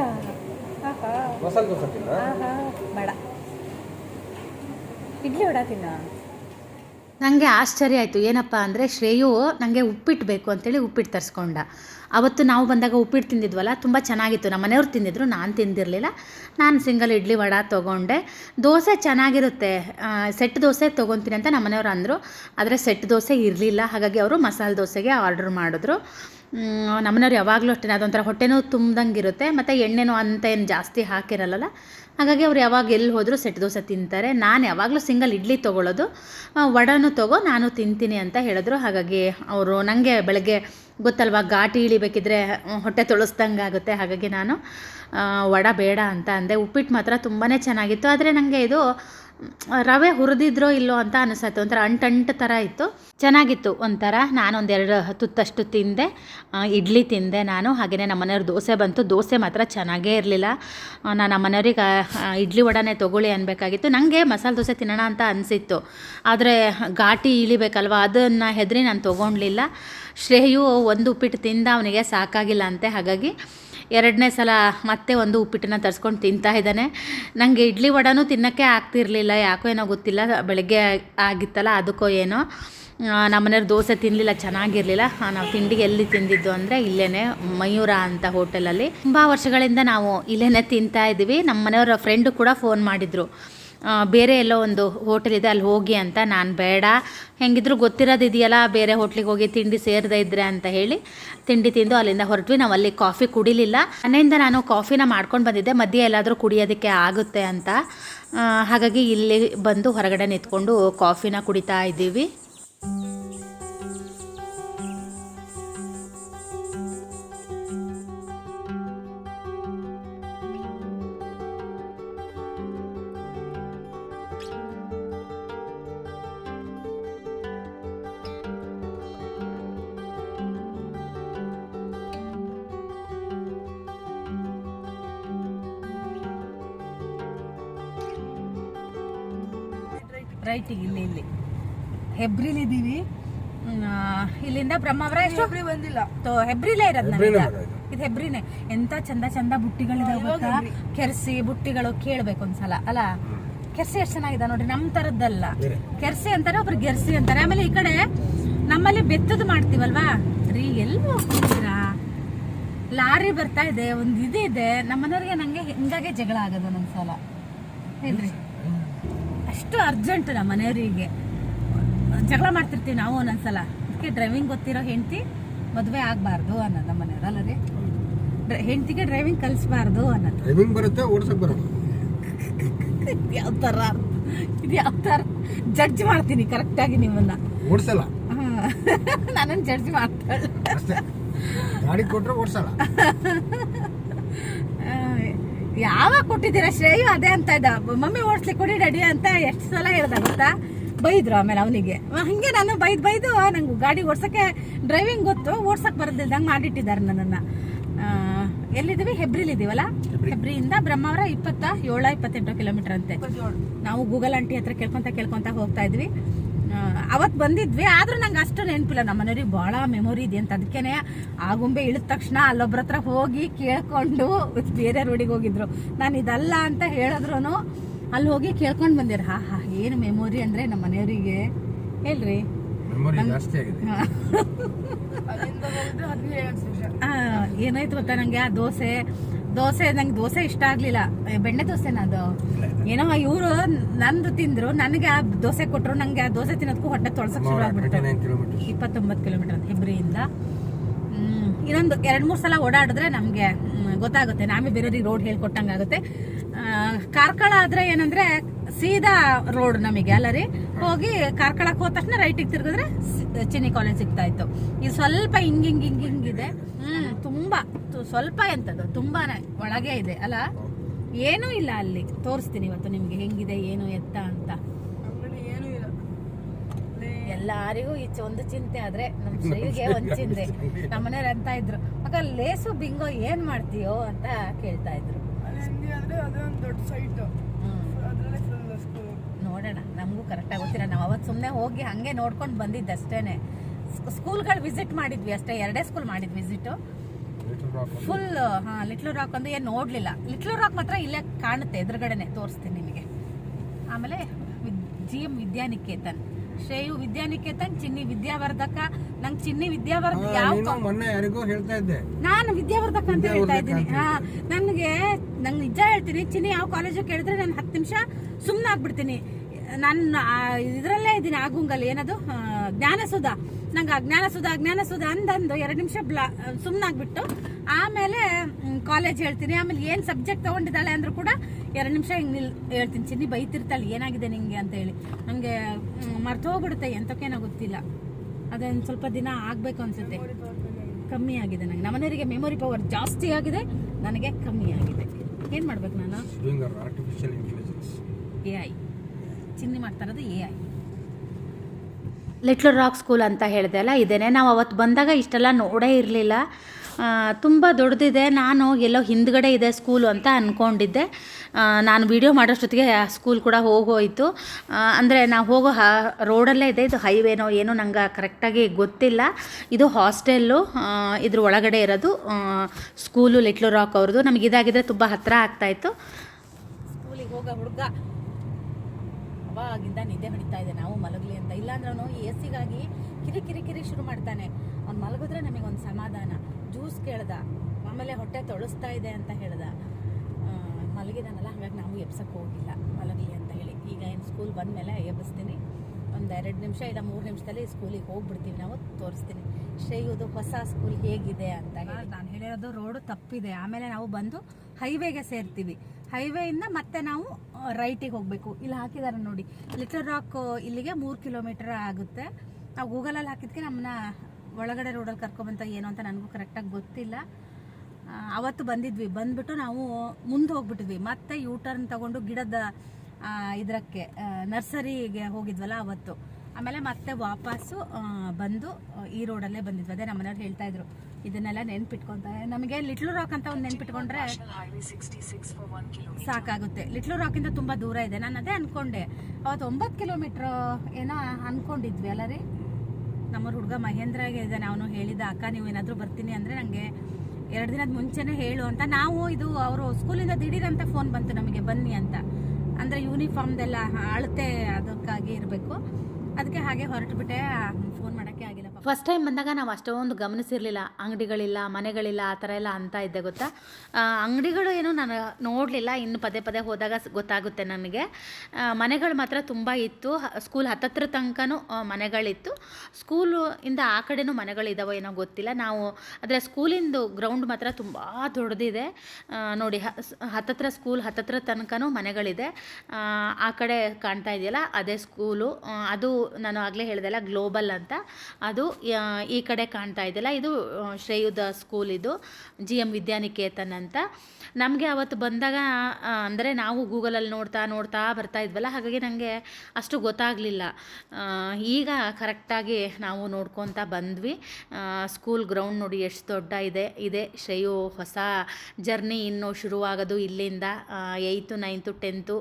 A: ಆಹಾ.
B: ಮಸಾಲೆ ದೋಸೆ ತಿನ್ನ
A: ಆಹಾ ಬೇಡ. ಇಡ್ಲಿ ವಡ ತಿನ್ನ?
D: ನನಗೆ ಆಶ್ಚರ್ಯ ಆಯಿತು. ಏನಪ್ಪ ಅಂದರೆ ಶ್ರೇಯು ನನಗೆ ಉಪ್ಪಿಟ್ಟು ಬೇಕು ಅಂತೇಳಿ ಉಪ್ಪಿಟ್ಟು ತರಿಸ್ಕೊಂಡ. ಅವತ್ತು ನಾವು ಬಂದಾಗ ಉಪ್ಪಿಟ್ಟು ತಿಂದಿದ್ವಲ್ಲ, ತುಂಬ ಚೆನ್ನಾಗಿತ್ತು. ನಮ್ಮ ಮನೆಯವ್ರು ತಿಂದಿದ್ರು, ನಾನು ತಿಂದಿರಲಿಲ್ಲ. ನಾನು ಸಿಂಗಲ್ ಇಡ್ಲಿ ವಡ ತೊಗೊಂಡೆ. ದೋಸೆ ಚೆನ್ನಾಗಿರುತ್ತೆ. ಸೆಟ್ ದೋಸೆ ತೊಗೊತೀನಿ ಅಂತ ನಮ್ಮ ಮನೆಯವ್ರು ಅಂದರು. ಆದರೆ ಸೆಟ್ ದೋಸೆ ಇರಲಿಲ್ಲ. ಹಾಗಾಗಿ ಅವರು ಮಸಾಲೆ ದೋಸೆಗೆ ಆರ್ಡ್ರ್ ಮಾಡಿದ್ರು. ನಮ್ಮನೆಯವ್ರು ಯಾವಾಗಲೂ ಅಷ್ಟೇ ಅದೊಂಥರ ಹೊಟ್ಟೆನೂ ತುಂಬ್ದಂಗಿರುತ್ತೆ. ಮತ್ತು ಎಣ್ಣೆನೂ ಅಂತ ಏನು ಜಾಸ್ತಿ ಹಾಕಿರಲ್ಲ ಹಾಗಾಗಿ ಅವ್ರು ಯಾವಾಗ ಎಲ್ಲಿ ಹೋದರೂ ಸೆಟ್ ದೋಸೆ ತಿಂತಾರೆ. ನಾನು ಯಾವಾಗಲೂ ಸಿಂಗಲ್ ಇಡ್ಲಿ ತೊಗೊಳ್ಳೋದು ವಡಾನು ತೊಗೋ, ನಾನು ತಿಂತೀನಿ ಅಂತ ಹೇಳಿದ್ರು. ಹಾಗಾಗಿ ಅವರು ನನಗೆ ಬೆಳಗ್ಗೆ ಗೊತ್ತಲ್ವಾ, ಘಾಟಿ ಇಳಿಬೇಕಿದ್ರೆ ಹೊಟ್ಟೆ ತೊಳಸ್ದಂಗೆ ಆಗುತ್ತೆ. ಹಾಗಾಗಿ ನಾನು ವಡ ಬೇಡ ಅಂತ ಅಂದೆ. ಉಪ್ಪಿಟ್ಟು ಮಾತ್ರ ತುಂಬಾ ಚೆನ್ನಾಗಿತ್ತು. ಆದರೆ ನನಗೆ ಇದು ರವೆ ಹುರಿದಿದ್ರೋ ಇಲ್ಲೋ ಅಂತ ಅನಿಸ್ತು ಒಂಥರ ಅಂಟಂಟು ಥರ ಇತ್ತು. ಚೆನ್ನಾಗಿತ್ತು ಒಂಥರ. ನಾನೊಂದೆರಡು ತುತ್ತಷ್ಟು ತಿಂದೆ. ಇಡ್ಲಿ ತಿಂದೆ ನಾನು. ಹಾಗೆಯೇ ನಮ್ಮ ಮನೆಯವ್ರ ದೋಸೆ ಬಂತು. ದೋಸೆ ಮಾತ್ರ ಚೆನ್ನಾಗೇ ಇರಲಿಲ್ಲ. ನಾನು ನಮ್ಮ ಮನೆಯವ್ರಿಗೆ ಇಡ್ಲಿ ವಡನೆ ತೊಗೊಳ್ಳಿ ಅನ್ಬೇಕಾಗಿತ್ತು. ನನಗೆ ಮಸಾಲೆ ದೋಸೆ ತಿನ್ನೋಣ ಅಂತ ಅನಿಸಿತ್ತು. ಆದರೆ ಘಾಟಿ ಇಳಿಬೇಕಲ್ವ? ಅದನ್ನು ಹೆದರಿ ನಾನು ತೊಗೊಳ್ಲಿಲ್ಲ ಶ್ರೇಯು ಒಂದು ಉಪ್ಪಿಟ್ಟು ತಿಂದ ಅವನಿಗೆ ಸಾಕಾಗಿಲ್ಲ ಅಂತೆ. ಹಾಗಾಗಿ ಎರಡನೇ ಸಲ ಮತ್ತೆ ಒಂದು ಉಪ್ಪಿಟ್ಟನ್ನ ತರಿಸ್ಕೊಂಡು ತಿಂತಾ ಇದ್ದಾನೆ. ನನಗೆ ಇಡ್ಲಿ ವಡಾನು ತಿನ್ನೋಕ್ಕೆ ಆಗ್ತಿರ್ಲಿಲ್ಲ ಯಾಕೋ ಏನೋ ಗೊತ್ತಿಲ್ಲ ಬೆಳಗ್ಗೆ ಆಗಿತ್ತಲ್ಲ ಅದಕ್ಕೋ ಏನೋ. ಆ, ನಮ್ಮ ಮನೆಯವ್ರು ದೋಸೆ ತಿನ್ನಲಿಲ್ಲ ಚೆನ್ನಾಗಿರಲಿಲ್ಲ. ನಾವು ತಿಂಡಿಗೆ ಎಲ್ಲಿ ತಿಂದಿದ್ದು ಅಂದರೆ ಇಲ್ಲೇ ಮಯೂರ ಅಂತ ಹೋಟೆಲಲ್ಲಿ. ತುಂಬ ವರ್ಷಗಳಿಂದ ನಾವು ಇಲ್ಲೇ ತಿಂತಾ ಇದ್ದೀವಿ. ನಮ್ಮ ಮನೆಯವರ ಫ್ರೆಂಡು ಕೂಡ ಫೋನ್ ಮಾಡಿದರು. ಬೇರೆ ಎಲ್ಲೋ ಒಂದು ಹೋಟೆಲ್ ಇದೆ, ಅಲ್ಲಿ ಹೋಗಿ ಅಂತ ನಾನು ಬೇಡ. ಹೆಂಗಿದ್ರು ಗೊತ್ತಿರೋದು ಇದೆಯಲ್ಲ, ಬೇರೆ ಹೋಟ್ಲಿಗೆ ಹೋಗಿ ತಿಂಡಿ ಸೇರದೇ ಇದ್ರೆ ಅಂತ ಹೇಳಿ ತಿಂಡಿ ತಿಂದು ಅಲ್ಲಿಂದ ಹೊರಟ್ವಿ. ನಾವು ಅಲ್ಲಿ ಕಾಫಿ ಕುಡಿಲಿಲ್ಲ. ಮನೆಯಿಂದ ನಾನು ಕಾಫಿನ ಮಾಡ್ಕೊಂಡು ಬಂದಿದ್ದೆ. ಮಧ್ಯೆ ಎಲ್ಲಾದರೂ ಕುಡಿಯೋದಕ್ಕೆ ಆಗುತ್ತೆ ಅಂತ. ಹಾಗಾಗಿ ಇಲ್ಲಿ ಬಂದು ಹೊರಗಡೆ ನಿಂತ್ಕೊಂಡು ಕಾಫಿನ ಕುಡಿತಾ ಇದ್ದೀವಿ.
A: ಹೆಬ್ರಿಲ್ ಇದೀವಿ. ಇಲ್ಲಿಂದ ಬ್ರಹ್ಮಾವರ ಎಷ್ಟು?
C: ಒಬ್ರೇ ಬಂದಿಲ್ಲ.
A: ತೋ- ಹೆಬ್ರಿಲೇ ಇರೋದು ನನಗೆ
B: ಇದು.
A: ಹೆಬ್ರಿನೇ. ಎಂತ ಚಂದ ಚಂದ ಬುಟ್ಟಿಗಳಿದಾವೆ ಗೊತ್ತಾ? ಕೆರ್ಸಿ ಬುಟ್ಟಿಗಳು ಕೇಳ್ಬೇಕು ಒಂದ್ಸಲ ಅಲ್ಲ? ಕೆರ್ಸಿ ಎಷ್ಟು ಚೆನ್ನಾಗಿದೆ ನೋಡ್ರಿ ನಮ್ ತರದ್ದಲ್ಲ. ಕೆರ್ಸಿ ಅಂತಾರೆ ಒಬ್ರು ಗೆರ್ಸಿ ಅಂತಾರೆ. ಆಮೇಲೆ ಈ ಕಡೆ ನಮ್ಮಲ್ಲಿ ಬೆತ್ತದ್ ಮಾಡ್ತೀವಲ್ವಾ? ರೀ ಎಲ್ಲಿ ಹೋಗ್ತೀರಾ ಲಾರಿ ಬರ್ತಾ ಇದೆ ಒಂದ್ ಇದು ಇದೆ. ನಮ್ಮನೆಯವ್ರಿಗೆ ನಂಗೆ ಹಿಂಗಾಗೆ ಜಗಳ ಆಗದ ಒಂದೊಂದ್ಸಲ ಹೇಳ್ರಿ ಅಷ್ಟು ಅರ್ಜೆಂಟ್ ನಮ್ಮ ಮನೆಯವರಿಗೆ. ಜಗಳ ಮಾಡ್ತಿರ್ತೀವಿ ನಾವು ಒಂದೊಂದ್ಸಲ. ಅದಕ್ಕೆ ಡ್ರೈವಿಂಗ್ ಗೊತ್ತಿರೋ ಹೆಂಡತಿ ಮದುವೆ ಆಗಬಾರ್ದು ಅನ್ನೋದು ನಮ್ಮ ಮನೆಯವ್ರು ಅಲ್ಲ ರೀ ಹೆಂಡತಿಗೆ ಡ್ರೈವಿಂಗ್ ಕಲಿಸ್ಬಾರ್ದು ಅನ್ನೋದು.
B: ಡ್ರೈವಿಂಗ್ ಬರುತ್ತೆ ಓಡಿಸಕ್ ಬರಲ್ಲ.
A: ಯಾವ ಥರ ಇದು ಯಾವ ಥರ ಜಡ್ಜ್ ಮಾಡ್ತೀನಿ ಕರೆಕ್ಟಾಗಿ ನಿಮ್ಮನ್ನ.
B: ಓಡಿಸಲ್ಲ.
A: ನನ್ನನ್ನು ಜಡ್ಜ್ ಮಾಡ್ತಾಳೆ.
B: ಗಾಡಿ ಕೊಟ್ಟರೆ ಓಡಿಸಲ್ಲ.
A: ಯಾವಾಗ ಕೊಟ್ಟಿದ್ದೀರಾ ಶ್ರೇಯು? ಅದೇ ಅಂತ ಇದ್ದ. ಮಮ್ಮಿ ಓಡಿಸ್ಲಿಕ್ಕೆ ಕೊಡಿ ಡ್ಯಾಡಿ ಅಂತ ಎಷ್ಟು ಸಲ ಹೇಳ್ದ ಗೊತ್ತಾ? ಬೈದ್ರು ಆಮೇಲೆ ಅವನಿಗೆ. ಹಂಗೆ ನಾನು ಬೈದ್ ಬೈದು ನಂಗೆ ಗಾಡಿ ಓಡ್ಸಕ್ಕೆ ಡ್ರೈವಿಂಗ್ ಗೊತ್ತು ಓಡ್ಸಕ್ ಬರದಿಲ್ದಂಗೆ ಮಾಡಿಟ್ಟಿದ್ದಾರೆ ನನ್ನನ್ನ. ಎಲ್ಲಿದ್ದೀವಿ? ಹೆಬ್ರಿಲಿ ಇದೀವಲ್ಲ? ಹೆಬ್ರಿಯಿಂದ ಬ್ರಹ್ಮಾವರ ಇಪ್ಪತ್ತ ಏಳ ಇಪ್ಪತ್ತೆಂಟು ಕಿಲೋಮೀಟರ್ ಅಂತೆ. ನಾವು ಗೂಗಲ್ ಆಂಟಿ ಹತ್ರ ಕೇಳ್ಕೊಂತ ಕೇಳ್ಕೊಂತ ಹೋಗ್ತಾ ಇದ್ವಿ. ಅವತ್ತು ಅವತ್ ಬಂದಿದ್ವಿ ಆದ್ರೂ ನಂಗೆ ಅಷ್ಟು ನೆನಪಿಲ್ಲ. ನಮ್ಮ ಮನೆಯವ್ರಿಗೆ ಬಹಳ ಮೆಮೊರಿ ಇದೆ ಅಂತ. ಅದಕ್ಕೇನೆ ಆಗುಂಬೆ ಇಳಿದ ತಕ್ಷಣ ಅಲ್ಲೊಬ್ರ ಹತ್ರ ಹೋಗಿ ಕೇಳ್ಕೊಂಡು ಬೇರೆ ರೋಡಿಗೆ ಹೋಗಿದ್ರು. ನಾನು ಇದಲ್ಲ ಅಂತ ಹೇಳಿದ್ರು ಅಲ್ಲಿ ಹೋಗಿ ಕೇಳ್ಕೊಂಡು ಬಂದಿರ. ಹಾ ಹಾ ಏನು ಮೆಮೊರಿ ಅಂದ್ರೆ ನಮ್ಮ ಮನೆಯವರಿಗೆ? ಹೇಳ್ರಿ. ಏನಾಯ್ತು ಗೊತ್ತಾ ನಂಗೆ? ಆ ದೋಸೆ ದೋಸೆ ನಂಗೆ ದೋಸೆ ಇಷ್ಟ ಆಗ್ಲಿಲ್ಲ. ಬೆಣ್ಣೆ ದೋಸೆ ಅದು? ಏನೋ ಇವರು ನಂದು ತಿಂದ್ರು ನನಗೆ ಆ ದೋಸೆ ಕೊಟ್ರು ನಂಗೆ ಆ ದೋಸೆ ತಿನ್ನೋದಕ್ಕೂ ಹೊಟ್ಟೆ ತೊಳ್ಸಕ್ ಶುರು
B: ಆಗ್ಬಿಟ್ಟು.
A: ಇಪ್ಪತ್ತೊಂಬತ್ತು ಕಿಲೋಮೀಟರ್ ಹೆಬ್ರಿಯಿಂದ. ಹ್ಮ್, ಇನ್ನೊಂದು ಎರಡು ಮೂರು ಸಲ ಓಡಾಡಿದ್ರೆ ನಮಗೆ ಗೊತ್ತಾಗುತ್ತೆ. ನಾವೇ ಬೇರೆಯವ್ರಿಗೆ ರೋಡ್ ಹೇಳ್ಕೊಟ್ಟಂಗೆ ಆಗುತ್ತೆ ಆ, ಕಾರ್ಕಳ ಆದ್ರೆ ಏನಂದ್ರೆ ಸೀದಾ ರೋಡ್ ನಮಗೆ ಅಲ್ಲರಿ ಹೋಗಿ ಕಾರ್ಕಳಕ್ಕೆ ಹೋದ ತಕ್ಷಣ ರೈಟಿಗೆ ತಿರುಗಿದ್ರೆ ಚಿನ್ನಿ ಕಾಲೇಜ್ ಸಿಗ್ತಾ ಇತ್ತು. ಇದು ಸ್ವಲ್ಪ ಹಿಂಗ್ ಹಿಂಗ್ ಹಿಂಗ್ ಹಿಂಗಿದೆ ಹ್ಮ್ ತುಂಬಾ ಸ್ವಲ್ಪ ಎಂತದ್ದು ತುಂಬಾನೇ ಒಳಗೆ ಇದೆ ಅಲ್ಲ? ಏನೂ ಇಲ್ಲ ಅಲ್ಲಿ. ತೋರಿಸ್ತೀನಿ ಇವತ್ತು ನಿಮ್ಗೆ ಹೆಂಗಿದೆ ಏನು ಎತ್ತ ಅಂತ. ಎಲ್ಲಾರಿಗೂ ಈಚೆ ಒಂದು ಚಿಂತೆ ಆದ್ರೆ ನಮ್ ಶ್ರೀಗೆ ಒಂದ್ ಚಿಂತೆ. ನಮ್ಮನೇರ್ ಅಂತ ಇದ್ರು. ಮಗ ಲೇಸು ಬಿಂಗೋ ಏನ್ ಮಾಡ್ತೀಯೋ ಅಂತ ಕೇಳ್ತಾ ಇದ್ರು.
C: ಅಲ್ಲಿ ಹೆಂಗೆ ಅಂದ್ರೆ ಅದೇ ಒಂದು ದೊಡ್ಡ ಸೈಟ್ ಫುಲ್ ಸ್ಕೂಲ್
A: ನೋಡೋಣ ನಮಗೂ ಕರೆಕ್ಟಾಗಿ ಗೊತ್ತಿಲ್ಲ. ನಾವು ಅವತ್ತು ಸುಮ್ಮನೆ ಹೋಗಿ ಹಂಗೆ ನೋಡ್ಕೊಂಡು ಬಂದಿದ್ದು ಅಷ್ಟೇನೆ ಸ್ಕೂಲ್ಗಳು ವಿಸಿಟ್ ಮಾಡಿದ್ವಿ ಅಷ್ಟೇ ಎರಡೇ ಸ್ಕೂಲ್ ಮಾಡಿದ್ವಿ ವಿಸಿಟ್ ಫುಲ್ ಹಾ ಲಿಟ್ಲ್ ರಾಕ್ ಅಂದ್ರೆ ಏನು ನೋಡ್ಲಿಲ್ಲ. ಲಿಟ್ಲ್ ರಾಕ್ ಮಾತ್ರ ಇಲ್ಲೇ ಕಾಣುತ್ತೆ ಎದುರುಗಡೆನೆ ತೋರಿಸ್ತೀನಿ ನಿಮಗೆ. ಆಮೇಲೆ ಜಿ ಎಂ ವಿದ್ಯಾನಿಕೇತನ್. ಶ್ರೇಯು ವಿದ್ಯಾನಿಕೇತನ್ ಚಿನ್ನಿ ವಿದ್ಯಾವರ್ಧಕ. ನಂಗೆ ಚಿನ್ನಿ ವಿದ್ಯಾವರ್ಧಕ ಯಾವ
B: ನೀನು ಮೊನ್ನೆ ಯಾರಿಗೋ ಹೇಳ್ತಾ ಇದ್ದೆ.
A: ನಾನು ವಿದ್ಯಾವರ್ಧಕ ಅಂತ ಹೇಳ್ತಾ ಇದ್ದೀನಿ. ಹಾ ನನಗೆ ನಂಗೆ ನಿಜ ಹೇಳ್ತೀನಿ, ಚಿನ್ನಿ ಯಾವ ಕಾಲೇಜಿಗೆ ಕೇಳಿದ್ರೆ ನಾನು ಹತ್ತು ನಿಮಿಷ ಸುಮ್ಮನೆ ಆಗ್ಬಿಡ್ತೀನಿ. ನಾನು ಇದರಲ್ಲೇ ಇದ್ದೀನಿ ಆಗುಂಗಲ್ಲಿ ಏನದು? ಜ್ಞಾನಸುಧ. ನಂಗೆ ಅಜ್ಞಾನಸುಧ ಅಜ್ಞಾನಸುಧ ಅಂದಂದು ಎರಡು ನಿಮಿಷ ಬ್ಲಾ ಸುಮ್ಮನಾಗ್ಬಿಟ್ಟು ಆಮೇಲೆ ಕಾಲೇಜ್ ಹೇಳ್ತೀನಿ. ಆಮೇಲೆ ಏನು ಸಬ್ಜೆಕ್ಟ್ ತೊಗೊಂಡಿದ್ದಾಳೆ ಅಂದ್ರೂ ಕೂಡ ಎರಡು ನಿಮಿಷ ಹಿಂಗೆ ನಿಲ್, ಹೇಳ್ತೀನಿ. ಚಿನ್ನಿ ಬೈತಿರ್ತಾಳೆ, ಏನಾಗಿದೆ ನಿಂಗೆ ಅಂತ ಹೇಳಿ ನನಗೆ ಮರ್ತೋಗ್ಬಿಡುತ್ತೆ ಎಂಥಕ್ಕೇನೋ ಗೊತ್ತಿಲ್ಲ. ಅದೊಂದು ಸ್ವಲ್ಪ ದಿನ ಆಗಬೇಕು ಅನಿಸುತ್ತೆ. ಕಮ್ಮಿ ಆಗಿದೆ ನಂಗೆ. ನಮ್ಮನೆಯವರಿಗೆ ಮೆಮೊರಿ ಪವರ್ ಜಾಸ್ತಿ ಆಗಿದೆ, ನನಗೆ ಕಮ್ಮಿ ಆಗಿದೆ. ಏನು ಮಾಡ್ಬೇಕು ನಾನು?
B: Doing artificial intelligence
A: A I ಚಿನ್ನಿ ಮಾಡ್ತಾ ಇರೋದು A I
D: little rock school ಅಂತ ಹೇಳಿದೆ ಅಲ್ಲ ಇದೇನೆ ನಾವು ಅವತ್ತು ಬಂದಾಗ ಇಷ್ಟೆಲ್ಲ ನೋಡೇ ಇರಲಿಲ್ಲ. ತುಂಬ ದೊಡ್ಡದಿದೆ. ನಾನು ಎಲ್ಲೋ ಹಿಂದ್ಗಡೆ ಇದೆ ಸ್ಕೂಲು ಅಂತ ಅಂದ್ಕೊಂಡಿದ್ದೆ ನಾನು ವಿಡಿಯೋ ಮಾಡೋಷ್ಟೊತ್ತಿಗೆ ಸ್ಕೂಲ್ ಕೂಡ ಹೋಗೋಯ್ತು. ಅಂದರೆ ನಾವು ಹೋಗೋ ಹ ರೋಡಲ್ಲೇ ಇದೆ. ಇದು ಹೈವೇನೋ ಏನೋ ನಂಗೆ ಕರೆಕ್ಟಾಗಿ ಗೊತ್ತಿಲ್ಲ. ಇದು ಹಾಸ್ಟೆಲ್ಲು ಇದ್ರ ಒಳಗಡೆ ಇರೋದು. ಸ್ಕೂಲು ಲಿಟ್ಲ್ ರಾಕ್ ಅವ್ರದ್ದು. ನಮಗೆ ಇದಾಗಿದ್ರೆ ತುಂಬ ಹತ್ತಿರ ಆಗ್ತಾಯಿತ್ತು
A: ಸ್ಕೂಲಿಗೆ ಹೋಗೋ ಹುಡುಗ ಅವಾಗಿಂದ ನಿದ್ದೆ ಹೊಡಿತಾ ಇದೆ. ನಾವು ಮಲಗಲಿ ಅಂತ. ಇಲ್ಲಾಂದ್ರೂ ಅವನು ಎ ಸಿಗಾಗಿ ಕಿರಿ ಕಿರಿ ಕಿರಿ ಶುರು ಮಾಡ್ತಾನೆ. ಅವ್ನು ಮಲಗಿದ್ರೆ ನಮಗೊಂದು ಸಮಾಧಾನ. ಜ್ಯೂಸ್ ಕೇಳ್ದ. ಆಮೇಲೆ ಹೊಟ್ಟೆ ತೊಳಸ್ತಾ ಇದೆ ಅಂತ ಹೇಳ್ದ. ಮಲಗಿದಾನಲ್ಲ ಹಾಗಾಗಿ ನಾವು ಎಬ್ಸಕ್ಕೆ ಹೋಗಿಲ್ಲ ಮಲಗಲಿ ಅಂತ ಹೇಳಿ. ಈಗ ಏನು ಸ್ಕೂಲ್ ಬಂದಮೇಲೆ ಎಬ್ಬಿಸ್ತೀನಿ. ಒಂದು ಎರಡು ನಿಮಿಷ ಇಲ್ಲ ಮೂರು ನಿಮಿಷದಲ್ಲಿ ಸ್ಕೂಲಿಗೆ ಹೋಗ್ಬಿಡ್ತೀವಿ ನಾವು ತೋರಿಸ್ತೀನಿ. ಶ್ರೇಯುದು ಹೊಸ ಸ್ಕೂಲ್ ಹೇಗಿದೆ ಅಂತ ಹೇಳಿ. ನಾನು ಹೇಳಿರೋದು ರೋಡು ತಪ್ಪಿದೆ. ಆಮೇಲೆ ನಾವು ಬಂದು ಹೈವೇಗೆ ಸೇರ್ತೀವಿ. ಹೈವೇಯಿಂದ ಮತ್ತೆ ನಾವು ರೈಟಿಗೆ ಹೋಗಬೇಕು. ಇಲ್ಲಿ ಹಾಕಿದ್ದಾರೆ ನೋಡಿ. ಲಿಟಲ್ ರಾಕ್ ಇಲ್ಲಿಗೆ ಮೂರು ಕಿಲೋಮೀಟರ್ ಆಗುತ್ತೆ. ನಾವು ಗೂಗಲಲ್ಲಿ ಹಾಕಿದ್ಕೆ ನಮ್ಮನ್ನ ಒಳಗಡೆ ರೋಡಲ್ಲಿ ಕರ್ಕೊಬಂತ ಏನು ಅಂತ ನನಗೂ ಕರೆಕ್ಟಾಗಿ ಗೊತ್ತಿಲ್ಲ. ಅವತ್ತು ಬಂದಿದ್ವಿ. ಬಂದ್ಬಿಟ್ಟು ನಾವು ಮುಂದೆ ಹೋಗ್ಬಿಟ್ಟಿದ್ವಿ. ಮತ್ತೆ ಯೂ ಟರ್ನ್ ತಗೊಂಡು ಗಿಡದ ಇದರಕ್ಕೆ ಇದಕ್ಕೆ ನರ್ಸರಿಗೆ ಹೋಗಿದ್ವಲ್ಲ ಅವತ್ತು. ಆಮೇಲೆ ಮತ್ತೆ ವಾಪಸ್ಸು ಬಂದು ಈ ರೋಡಲ್ಲೇ ಬಂದಿದ್ವಿ. ಅದೇ ನಮ್ಮನೆಯವ್ರು ಹೇಳ್ತಾ ಇದ್ರು. ಇದನ್ನೆಲ್ಲ ನೆನ್ಪಿಟ್ಕೊಂತಾರೆ ನಮಗೆ ಲಿಟ್ಲ್ ರಾಕ್ ಅಂತ ಒಂದು ನೆನ್ಪಿಟ್ಕೊಂಡ್ರೆ ಸಾಕಾಗುತ್ತೆ. ಲಿಟ್ಲ್ ರಾಕಿಂದ ತುಂಬ ದೂರ ಇದೆ. ನಾನು ಅದೇ ಅನ್ಕೊಂಡೆ. ಅವತ್ತು ಒಂಬತ್ತು ಕಿಲೋಮೀಟ್ರ್ ಏನೋ ಅನ್ಕೊಂಡಿದ್ವಿ. ಅಲ್ಲ ರೀ? ನಮ್ಮ ಹುಡುಗ ಮಹೇಂದ್ರಾಗೆ ಇದ್ದಾನೆ ಅವನು ಹೇಳಿದ, ಅಕ್ಕ ನೀವು ಏನಾದರೂ ಬರ್ತೀನಿ ಅಂದರೆ ನನಗೆ ಎರಡು ದಿನದ ಮುಂಚೆನೇ ಹೇಳು ಅಂತ. ನಾವು ಇದು ಅವರು ಸ್ಕೂಲಿಂದ ದಿಢೀರಂತ ಫೋನ್ ಬಂತು ನಮಗೆ, ಬನ್ನಿ ಅಂತ. ಅಂದರೆ ಯೂನಿಫಾರ್ಮ್ದೆಲ್ಲ ಅಳತೆ ಅದಕ್ಕಾಗಿ ಇರಬೇಕು. ಅದಕ್ಕೆ ಹಾಗೆ ಹೊರಟುಬಿಟ್ಟೆ ಫೋನ್ ಮಾಡೋಕ್ಕೆ.
D: ಫಸ್ಟ್ ಟೈಮ್ ಬಂದಾಗ ನಾವು ಅಷ್ಟೊಂದು ಗಮನಿಸಿರಲಿಲ್ಲ. ಅಂಗಡಿಗಳಿಲ್ಲ ಮನೆಗಳಿಲ್ಲ ಆ ಥರ ಎಲ್ಲ ಅಂತ ಇದ್ದೆ ಗೊತ್ತಾ? ಅಂಗಡಿಗಳು ಏನು ನಾನು ನೋಡಲಿಲ್ಲ. ಇನ್ನು ಪದೇ ಪದೇ ಹೋದಾಗ ಗೊತ್ತಾಗುತ್ತೆ ನನಗೆ ಮನೆಗಳು ಮಾತ್ರ ತುಂಬ ಇತ್ತು. ಸ್ಕೂಲ್ ಹತ್ತತ್ರ ತನಕನೂ ಮನೆಗಳಿತ್ತು. ಸ್ಕೂಲು ಇಂದ ಆ ಕಡೆನೂ ಮನೆಗಳಿದ್ದಾವೋ ಏನೋ ಗೊತ್ತಿಲ್ಲ. ನಾವು ಆದರೆ ಸ್ಕೂಲಿಂದು ಗ್ರೌಂಡ್ ಮಾತ್ರ ತುಂಬ ದೊಡ್ಡದಿದೆ. ನೋಡಿ ಹತ್ತತ್ರ ಸ್ಕೂಲ್ ಹತ್ತತ್ರ ತನಕನೂ ಮನೆಗಳಿದೆ. ಆ, ಕಡೆ ಕಾಣ್ತಾ ಇದೆಯಲ್ಲ ಅದೇ ಸ್ಕೂಲು ಅದು ನಾನು ಆಗಲೇ ಹೇಳಿದೆಲ್ಲ ಗ್ಲೋಬಲ್ ಅಂತ. ಅದು ಈ ಕಡೆ ಕಾಣ್ತಾ ಇದೆಯಲ್ಲ, ಇದು ಶ್ರೇಯುದ ಸ್ಕೂಲ್ ಇದು ಜಿ ಎಂ ವಿದ್ಯಾನಿಕೇತನ್ ಅಂತ. ನಮಗೆ ಅವತ್ತು ಬಂದಾಗ ಅಂದರೆ ನಾವು ಗೂಗಲಲ್ಲಿ ನೋಡ್ತಾ ನೋಡ್ತಾ ಬರ್ತಾ ಇದ್ವಲ್ಲ, ಹಾಗಾಗಿ ನನಗೆ ಅಷ್ಟು ಗೊತ್ತಾಗಲಿಲ್ಲ. ಈಗ ಕರೆಕ್ಟಾಗಿ ನಾವು ನೋಡ್ಕೊತಾ ಬಂದ್ವಿ. ಸ್ಕೂಲ್ ಗ್ರೌಂಡ್ ನೋಡಿ ಎಷ್ಟು ದೊಡ್ಡ ಇದೆ ಇದೆ. ಶ್ರೇಯು ಹೊಸ ಜರ್ನಿ ಇನ್ನು ಶುರುವಾಗೋದು ಇಲ್ಲಿಂದ ಏಯ್ತು ನೈನ್ತು ಟೆಂತು